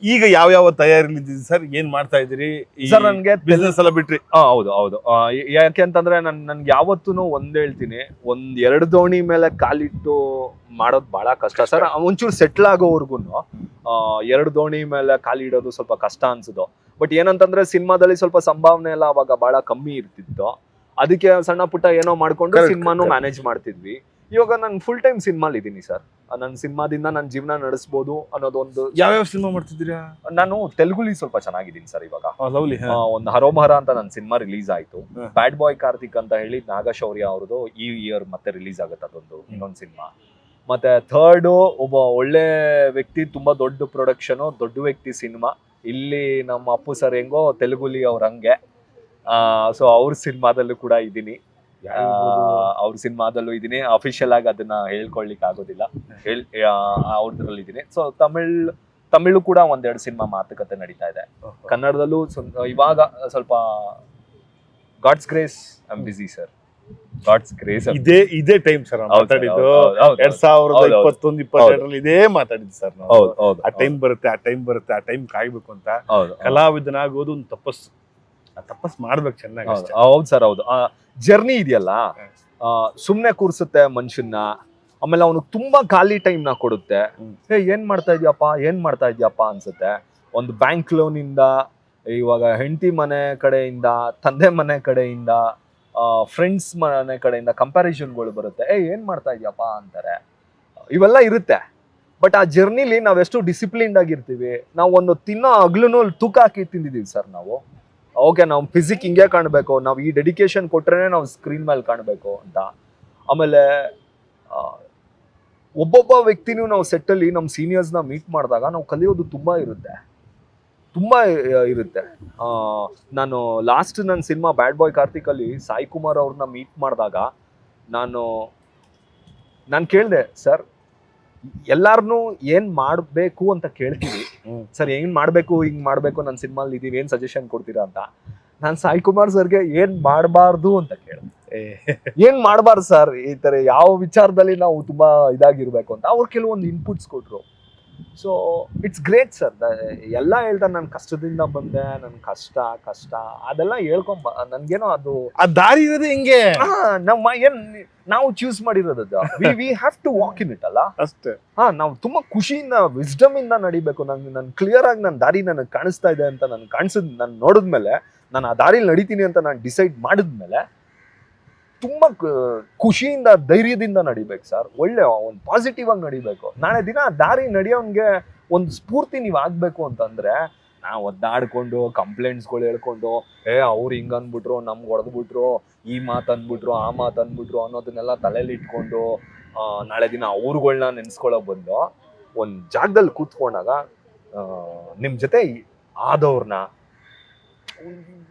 ಈಗ ಯಾವ ಯಾವ ತಯಾರಿಲಿದ್ದೀರಿ ಸರ್? ಏನ್ ಮಾಡ್ತಾ ಇದ್ದೀರಿ? ಸರ್ ನನಗೆ ಬಿಸ್ನೆಸ್ ಎಲ್ಲ ಬಿಟ್ರಿ. ಹಾ ಹೌದು ಹೌದು. ಆ, ಯಾಕೆ ಅಂತಂದ್ರೆ ನನ್ ನನ್ಗೆ ಯಾವತ್ತೂ ಒಂದ್ ಹೇಳ್ತೀನಿ ಒಂದ್ ಎರಡು ದೋಣಿ ಮೇಲೆ ಕಾಲಿಟ್ಟು ಮಾಡೋದು ಬಹಳ ಕಷ್ಟ. ಸರ್ ಒಂಚೂರು ಸೆಟ್ಲ್ ಆಗೋವರ್ಗು ಎರಡು ದೋಣಿ ಮೇಲೆ ಕಾಲಿಡೋದು ಸ್ವಲ್ಪ ಕಷ್ಟ ಅನ್ಸುದು. ಬಟ್ ಏನಂತಂದ್ರೆ ಸಿನಿಮಾದಲ್ಲಿ ಸ್ವಲ್ಪ ಸಂಭಾವನೆ ಎಲ್ಲ ಅವಾಗ ಬಹಳ ಕಮ್ಮಿ ಇರ್ತಿತ್ತು. ಅದಕ್ಕೆ ಸಣ್ಣ ಪುಟ್ಟ ಏನೋ ಮಾಡ್ಕೊಂಡು Correct, ಸಿನಿಮಾನು correct. ಮ್ಯಾನೇಜ್ ಮಾಡ್ತಿದ್ವಿ. ಇವಾಗ ನಾನು ಫುಲ್ ಟೈಮ್ ಸಿನಿಮಾಲ್ ಇದ್ದೀನಿ ಸರ್ ನನ್ನ ಸಿನಿಮಾದಿಂದ ನನ್ನ ಜೀವನ ನಡೆಸ್ಬೋದು ಅನ್ನೋದೊಂದು ಯಾವ್ಯಾವ ಸಿನಿಮಾ ಮಾಡ್ತಿದ್ದೀರಾ? ನಾನು ತೆಲುಗುಲಿ ಸ್ವಲ್ಪ ಚೆನ್ನಾಗಿದ್ದೀನಿ ಸರ್ ಇವಾಗ. ಲವ್ಲಿ ಒಂದು ಹರೋಮಹರ ಅಂತ ನನ್ನ ಸಿನಿಮಾ ರಿಲೀಸ್ ಆಯ್ತು. ಬ್ಯಾಡ್ ಬಾಯ್ ಕಾರ್ತಿಕ್ ಅಂತ ಹೇಳಿ ನಾಗಶೌರ್ಯ ಅವ್ರದ್ದು ಈ ಇಯರ್ ಮತ್ತೆ ರಿಲೀಸ್ ಆಗುತ್ತೆ ಅದೊಂದು ಇನ್ನೊಂದು ಸಿನಿಮಾ. ಮತ್ತೆ ಥರ್ಡು ಒಬ್ಬ ಒಳ್ಳೆ ವ್ಯಕ್ತಿ ತುಂಬಾ ದೊಡ್ಡ ಪ್ರೊಡಕ್ಷನ್ ದೊಡ್ಡ ವ್ಯಕ್ತಿ ಸಿನಿಮಾ. ಇಲ್ಲಿ ನಮ್ಮ ಅಪ್ಪು ಸರ್ ಹೆಂಗೋ ತೆಲುಗುಲಿ ಅವ್ರ ಹಂಗೆ. ಸೊ ಅವ್ರ ಸಿನಿಮಾದಲ್ಲೂ ಕೂಡ ಇದ್ದೀನಿ ಅವ್ರ ಸಿನಿಮಾದಲ್ಲೂ ಇದೀನಿ. ಅಫಿಷಿಯಲ್ ಆಗಿ ಅದನ್ನ ಹೇಳ್ಕೊಳ್ಲಿಕ್ಕೆ ಆಗೋದಿಲ್ಲ. ಹೇಳ್ ಅವ್ರದ್ರಲ್ಲಿ ಇದೀನಿ. ಸೊ ತಮಿಳ್ ತಮಿಳು ಕೂಡ ಒಂದೆರಡು ಸಿನಿಮಾ ಮಾತುಕತೆ ನಡೀತಾ ಇದೆ. ಕನ್ನಡದಲ್ಲೂ ಇವಾಗ ಸ್ವಲ್ಪ God's grace I'm busy sir God's grace ಇದೇ ಇದೇ ಟೈಮ್ ಸರ್ ಮಾತಾಡಿದ್ದು. ಎರಡ್ ಸಾವಿರದ. ಇಪ್ಪತ್ತೊಂದು ಇಪ್ಪತ್ತೆರಡರಲ್ಲಿ ಇದೇ ಮಾತಾಡಿದ್ದು ಸರ್ ನಾವು. ಆ ಟೈಮ್ ಬರುತ್ತೆ ಆ ಟೈಮ್ ಬರುತ್ತೆ ಆ ಟೈಮ್ ಕಾಯ್ಬೇಕು ಅಂತ. ಕಲಾವಿದನಾಗೋದು ಒಂದು ತಪಸ್ಸು. ತಪಸ್ ಮಾಡ್ಬೇಕು ಚೆನ್ನಾಗಿ ಹೌದು. ಅಷ್ಟೇ. ಹೌದು ಸರ್ ಹೌದು. ಜರ್ನಿ ಇದೆಯಲ್ಲ ಸುಮ್ಮನೆ ಸುಮ್ನೆ ಕೂರ್ಸುತ್ತೆ ಮನುಷ್ಯನ್ನ ಆಮೇಲೆ ಅವನಿಗೆ ತುಂಬಾ ಖಾಲಿ ಟೈಮ್ನ ಕೊಡುತ್ತೆ. ಹ್ಮ್. ಏ ಏನ್ ಮಾಡ್ತಾ ಇದ್ಯಪ್ಪ ಏನ್ ಮಾಡ್ತಾ ಇದ್ಯಪ್ಪ? ಅನ್ಸುತ್ತೆ. ಒಂದು ಬ್ಯಾಂಕ್ ಲೋನ್ ಇಂದ ಇವಾಗ ಹೆಂಡತಿ ಮನೆ ಕಡೆಯಿಂದ ತಂದೆ ಮನೆ ಕಡೆಯಿಂದ ಫ್ರೆಂಡ್ಸ್ ಮನೆ ಕಡೆಯಿಂದ ಕಂಪ್ಯಾರಿಸನ್ಗಳು ಬರುತ್ತೆ. ಏ ಏನ್ ಮಾಡ್ತಾ ಇದ್ಯಪ್ಪ? ಅಂತಾರೆ. ಇವೆಲ್ಲ ಇರುತ್ತೆ. ಬಟ್ ಆ ಜರ್ನಿಲಿ ನಾವೆಷ್ಟು ಡಿಸಿಪ್ಲಿನ್ಡ್ ಆಗಿರ್ತೀವಿ ನಾವು ಒಂದು ತಿನ್ನೋ ಹಗ್ಲೂ ತೂಕ ಹಾಕಿ ತಿಂದಿದ್ದೀವಿ ಸರ್ ನಾವು. ಓಕೆ ನಾವು ಫಿಸಿಕ್ ಹಿಂಗೆ ಕಾಣಬೇಕು. ನಾವು ಈ ಡೆಡಿಕೇಶನ್ ಕೊಟ್ರೇ ನಾವು ಸ್ಕ್ರೀನ್ ಮೇಲೆ ಕಾಣಬೇಕು ಅಂತ. ಆಮೇಲೆ ಒಬ್ಬೊಬ್ಬ ವ್ಯಕ್ತಿನೂ ನಾವು ಸೆಟ್ಟಲ್ಲಿ ನಮ್ಮ ಸೀನಿಯರ್ಸ್ನ ಮೀಟ್ ಮಾಡಿದಾಗ ನಾವು ಕಲಿಯೋದು ತುಂಬ ಇರುತ್ತೆ. ತುಂಬ ಇರುತ್ತೆ. ನಾನು ಲಾಸ್ಟ್ ನನ್ನ ಸಿನಿಮಾ ಬ್ಯಾಡ್ ಬಾಯ್ ಕಾರ್ತಿಕಲ್ಲಿ ಸಾಯಿ ಕುಮಾರ್ ಅವ್ರನ್ನ ಮೀಟ್ ಮಾಡಿದಾಗ ನಾನು ನಾನು ಕೇಳಿದೆ ಸರ್ ಎಲ್ಲಾರನ್ನೂ ಏನ್ ಮಾಡಬೇಕು ಅಂತ ಕೇಳ್ತೀವಿ. ಸರ್ ಏನ್ ಮಾಡ್ಬೇಕು ಹಿಂಗ್ ಮಾಡ್ಬೇಕು ನನ್ನ ಸಿನಿಮಾಲ್ ಇದೀವಿ ಏನ್ ಸಜೆಷನ್ ಕೊಡ್ತೀರಾ ಅಂತ. ನಾನು ಸಾಯಿ ಕುಮಾರ್ ಸರ್ಗೆ ಏನ್ ಮಾಡಬಾರ್ದು ಅಂತ ಕೇಳಿದೆ. ಏನ್ ಮಾಡಬಾರ್ದು ಸರ್ ಈ ತರ ಯಾವ ವಿಚಾರದಲ್ಲಿ ನಾವು ತುಂಬಾ ಇದಾಗಿರ್ಬೇಕು ಅಂತ. ಅವ್ರು ಕೆಲವೊಂದು ಇನ್ಪುಟ್ಸ್ ಕೊಟ್ರು. ಸೊ ಇಟ್ಸ್ ಗ್ರೇಟ್ ಸರ್ ಎಲ್ಲ ಹೇಳ್ತಾರೆ ನಾನು ಕಷ್ಟದಿಂದ ಬಂದೆ ನನ್ ಕಷ್ಟ ಕಷ್ಟ. ಅದೆಲ್ಲ ಹೇಳ್ಕೊಂಬ ನನ್ಗೇನೋ ಅದು ಆ ದಾರಿ ಇರೋದು ಹಿಂಗೆ. ನಮ್ಮ ಏನ್ ನಾವು ಚೂಸ್ ಮಾಡಿರೋದು we we have to walk in it ಅಲ್ಲ? ಅಷ್ಟೇ. ಹಾ ನಾವು ತುಂಬಾ ಖುಷಿಯಿಂದ ವಿಸ್ಡಮ್ ಇಂದ ನಡಿಬೇಕು. ನನ್ಗೆ ನನ್ ಕ್ಲಿಯರ್ ಆಗಿ ನನ್ನ ದಾರಿ ನನಗೆ ಕಾಣಿಸ್ತಾ ಇದೆ ಅಂತ ನನ್ ಕಾಣಿಸಿದ್ ನಾನು ನೋಡಿದ್ಮೇಲೆ ನಾನು ಆ ದಾರಿಲಿ ನಡಿತೀನಿ ಅಂತ ನಾನು ಡಿಸೈಡ್ ಮಾಡಿದ್ಮೇಲೆ ತುಂಬಾ ಖುಷಿಯಿಂದ, ಧೈರ್ಯದಿಂದ ನಡಿಬೇಕು ಸರ್. ಒಳ್ಳೆ ಒಂದು ಪಾಸಿಟಿವ್ ಆಗಿ ನಡಿಬೇಕು. ನಾಳೆ ದಿನ ದಾರಿ ನಡೆಯೋನ್ಗೆ ಒಂದು ಸ್ಫೂರ್ತಿ ನೀವು ಆಗಬೇಕು ಅಂತಂದ್ರೆ, ನಾವು ಒದ್ದಾಡ್ಕೊಂಡು ಕಂಪ್ಲೇಂಟ್ಸ್ಗಳು ಹೇಳ್ಕೊಂಡು, ಏ, ಅವ್ರು ಹಿಂಗೆ ಅಂದ್ಬಿಟ್ರು ನಮ್ಗೆ ಹೊಡೆದ್ಬಿಟ್ರು ಈ ಮಾತು ಅಂದ್ಬಿಟ್ರು, ಆ ಮಾತು ಅಂದ್ಬಿಟ್ರು ಅನ್ನೋದನ್ನೆಲ್ಲ ತಲೆಯಲ್ಲಿ ಇಟ್ಕೊಂಡು ನಾಳೆ ದಿನ ಅವ್ರುಗಳನ್ನ ನೆನ್ಸ್ಕೊಳ್ಳೋ ಬಂದು ಒಂದು ಜಾಗದಲ್ಲಿ ಕೂತ್ಕೊಂಡಾಗ ನಿಮ್ಮ ಜೊತೆ ಆದವ್ರನ್ನ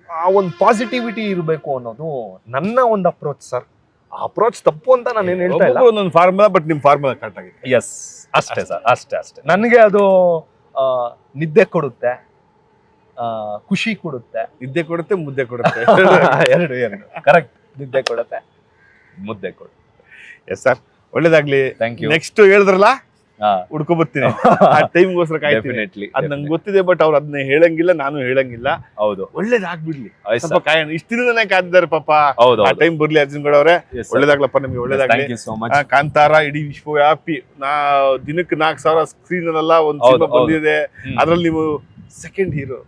ಆ ಒಂದು ಪಾಸಿಟಿವಿಟಿ ಇರಬೇಕು ಅನ್ನೋದು ನನ್ನ ಒಂದು ಅಪ್ರೋಚ್ ಸರ್ ಆ ಅಪ್ರೋಚ್ ತಪ್ಪು ಅಂತ ನಾನು ಏನು ಹೇಳ್ತಾ ಇಲ್ಲ. ಒಂದೊಂದು ಫಾರ್ಮುಲಾ ಬಟ್ ನಿಮ್ಮ ಫಾರ್ಮುಲಾ ಕರೆಕ್ಟ್ ಆಗಿದೆ. ಎಸ್ ಅಷ್ಟೇ ಸರ್ ಅಷ್ಟೇ ಅಷ್ಟೇ. ನನಗೆ ಅದು ನಿದ್ದೆ ಕೊಡುತ್ತೆ ಆ, ಖುಷಿ ಕೊಡುತ್ತೆ. ನಿದ್ದೆ ಕೊಡುತ್ತೆ ಮುದ್ದೆ ಕೊಡುತ್ತೆ. ಎರಡು ಎರಡು. ಕರೆಕ್ಟ್ ನಿದ್ದೆ ಕೊಡುತ್ತೆ ಮುದ್ದೆ ಕೊಡುತ್ತೆ. ಎಸ್ ಸರ್ ಒಳ್ಳೇದಾಗ್ಲಿ. ಥ್ಯಾಂಕ್ ಯು ನೆಕ್ಸ್ಟ್ ಹೇಳಿದ್ರಲ್ಲ? ಹುಡ್ಕೊ ಬರ್ತೀನಿ ಆ ಟೈಮ್ಗೋಸ್ಕರ ಕಾಯ್ತೀನಿ. ಅದ್ ನಂಗೆ ಗೊತ್ತಿದೆ ಬಟ್ ಅವ್ರು ಅದನ್ನ ಹೇಳಂಗಿಲ್ಲ ನಾನು ಹೇಳಂಗಿಲ್ಲ. ಹೌದು. ಒಳ್ಳೇದಾಗ್ಬಿಡ್ಲಿ. ಬಿಡ್ಲಿ ಸ್ವಲ್ಪ ಕಾಯೋಣ ಇಷ್ಟು ದಿನನೇ ಕಾದಿದ್ದಾರೆ ಪಾಪ. ಹೌದು ಆ ಟೈಮ್ ಬರ್ಲಿ ಅರ್ಜುನ್ ಗೌಡ ಅವರೇ. ಒಳ್ಳೇದಾಗ್ಲಪ್ಪ ನಿಮ್ಗೆ ಒಳ್ಳೇದಾಗ್ಲಿ. ಕಾಂತಾರ ಇಡೀ ವಿಶ್ವವ್ಯಾಪಿ ನಾ ದಿನಕ್ಕೆ ನಾಲ್ಕು ಸಾವಿರ ಸ್ಕ್ರೀನ್ ಅಲ್ಲ ಒಂದ್ ಸಿನಿಮಾ ಬಂದಿದೆ. ಅದ್ರಲ್ಲಿ ನೀವು ಸೆಕೆಂಡ್ ಹೀರೋ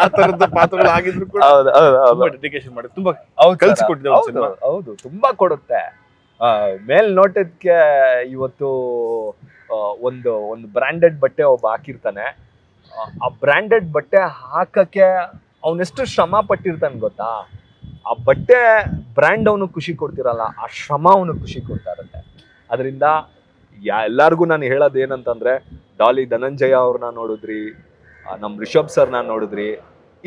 ಆ ತರದ ಪಾತ್ರಗಳು ಆಗಿದ್ರು ಕೂಡ ಹೌದು ಹೌದು ಹೌದು. ತುಂಬಾ ಡೆಡಿಕೇಶನ್ ಮಾಡಿ ತುಂಬಾ ಕಲ್ಸಿ ಕೊಟ್ಟಿದ್ದೆ ಹೌದು. ತುಂಬಾ ಕೊಡುತ್ತೆ. ಆ, ಮೇಲ್ ನೋಟಕ್ಕೆ ಇವತ್ತು ಒಂದು ಒಂದು ಬ್ರ್ಯಾಂಡೆಡ್ ಬಟ್ಟೆ ಒಬ್ಬ ಹಾಕಿರ್ತಾನೆ. ಆ, ಬ್ರ್ಯಾಂಡೆಡ್ ಬಟ್ಟೆ ಹಾಕಕ್ಕೆ ಅವನೆಷ್ಟು ಶ್ರಮ ಪಟ್ಟಿರ್ತಾನೆ ಗೊತ್ತಾ? ಆ ಬಟ್ಟೆ ಬ್ರ್ಯಾಂಡ್ ಅವನು ಖುಷಿ ಕೊಡ್ತಿರಲ್ಲ ಆ ಶ್ರಮ ಅವನು ಖುಷಿ ಕೊಡ್ತಾ ಇರುತ್ತೆ. ಅದರಿಂದ ಎಲ್ಲರಿಗೂ ನಾನು ಹೇಳೋದು ಏನಂತಂದರೆ ಡಾಲಿ ಧನಂಜಯ ಅವ್ರನ್ನ ನೋಡಿದ್ರಿ ನಮ್ಮ ನಮ್ ರಿಷಬ್ ಸರ್ನ ನೋಡಿದ್ರಿ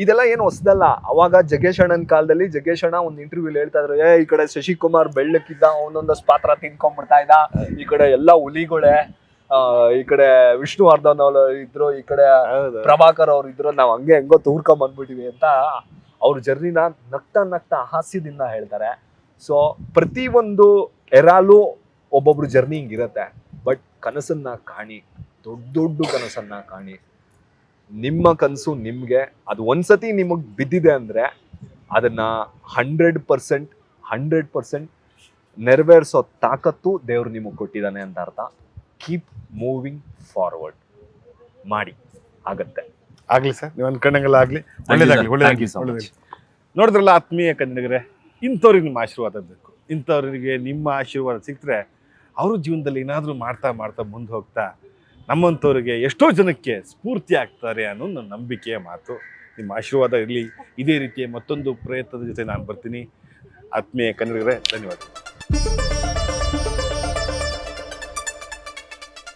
ಇದೆಲ್ಲ ಏನು ಹೊಸದಲ್ಲ. ಅವಾಗ ಜಗ್ಗೇಶ್ ಅಣ್ಣನ ಕಾಲದಲ್ಲಿ ಜಗ್ಗೇಶ್ ಅಣ್ಣ ಒಂದು ಇಂಟರ್ವ್ಯೂ ಹೇಳ್ತಾ ಇದ್ರು ಏ ಈ ಕಡೆ ಶಶಿಕುಮಾರ್ ಬೆಳ್ಳಕ್ಕಿದ್ದ ಅವನೊಂದಷ್ಟು ಪಾತ್ರ ತಿನ್ಕೊಂಡ್ಬಿಡ್ತಾ ಇದ್ದ. ಈ ಕಡೆ ಎಲ್ಲ ಹುಲಿಗಳೇ ಈ ಕಡೆ ವಿಷ್ಣುವರ್ಧನ್ ಅವ್ರು ಇದ್ರು ಈ ಕಡೆ ಪ್ರಭಾಕರ್ ಅವ್ರು ಇದ್ರು ನಾವ್ ಹಂಗೆ ಹೆಂಗೋ ತೂರ್ಕೊಂಡ್ ಬಂದ್ಬಿಟ್ಟಿವಿ ಅಂತ ಅವ್ರ ಜರ್ನಿನ ನಗ್ತಾ ನಗ್ತಾ ಹಾಸ್ಯದಿಂದ ಹೇಳ್ತಾರೆ. ಸೊ ಪ್ರತಿ ಒಂದು ಎರಾಲು ಒಬ್ಬೊಬ್ರು ಜರ್ನಿ ಹಿಂಗಿರತ್ತೆ. ಬಟ್ ಕನಸನ್ನ ಕಾಣಿ ದೊಡ್ಡ ದೊಡ್ಡ ಕನಸನ್ನ ಕಾಣಿ. ನಿಮ್ಮ ಕನಸು ನಿಮಗೆ ಅದು ಒಂದ್ಸತಿ ನಿಮಗೆ ಬಿದ್ದಿದೆ ಅಂದರೆ ಅದನ್ನು ಹಂಡ್ರೆಡ್ ಪರ್ಸೆಂಟ್ ಹಂಡ್ರೆಡ್ ಪರ್ಸೆಂಟ್ ನೆರವೇರಿಸೋ ತಾಕತ್ತು ದೇವರು ನಿಮಗೆ ಕೊಟ್ಟಿದ್ದಾನೆ ಅಂತ ಅರ್ಥ. ಕೀಪ್ ಮೂವಿಂಗ್ ಫಾರ್ವರ್ಡ್ ಮಾಡಿ. ಆಗತ್ತೆ. ಆಗಲಿ ಸರ್ ನೀವು ಅನ್ಕೊಂಡಂಗೆಲ್ಲ ಆಗಲಿ ಒಳ್ಳೇದಾಗಲಿ. ನೋಡಿದ್ರಲ್ಲ ಆತ್ಮೀಯ ಕನ್ನಡಿಗರೆ ಇಂಥವ್ರಿಗೆ ನಿಮ್ಮ ಆಶೀರ್ವಾದ ಬೇಕು. ಇಂಥವ್ರಿಗೆ ನಿಮ್ಮ ಆಶೀರ್ವಾದ ಸಿಕ್ಕರೆ ಅವರು ಜೀವನದಲ್ಲಿ ಏನಾದರೂ ಮಾಡ್ತಾ ಮಾಡ್ತಾ ಮುಂದೆ ಹೋಗ್ತಾ ನಮ್ಮಂಥವ್ರಿಗೆ ಎಷ್ಟೋ ಜನಕ್ಕೆ ಸ್ಫೂರ್ತಿ ಆಗ್ತಾರೆ ಅನ್ನೋ ನನ್ನ ನಂಬಿಕೆಯ ಮಾತು. ನಿಮ್ಮ ಆಶೀರ್ವಾದ ಇರಲಿ. ಇದೇ ರೀತಿಯ ಮತ್ತೊಂದು ಪ್ರಯತ್ನದ ಜೊತೆ ನಾನು ಬರ್ತೀನಿ. ಆತ್ಮೀಯ ಕನ್ನಡಿಗರೇ ಧನ್ಯವಾದ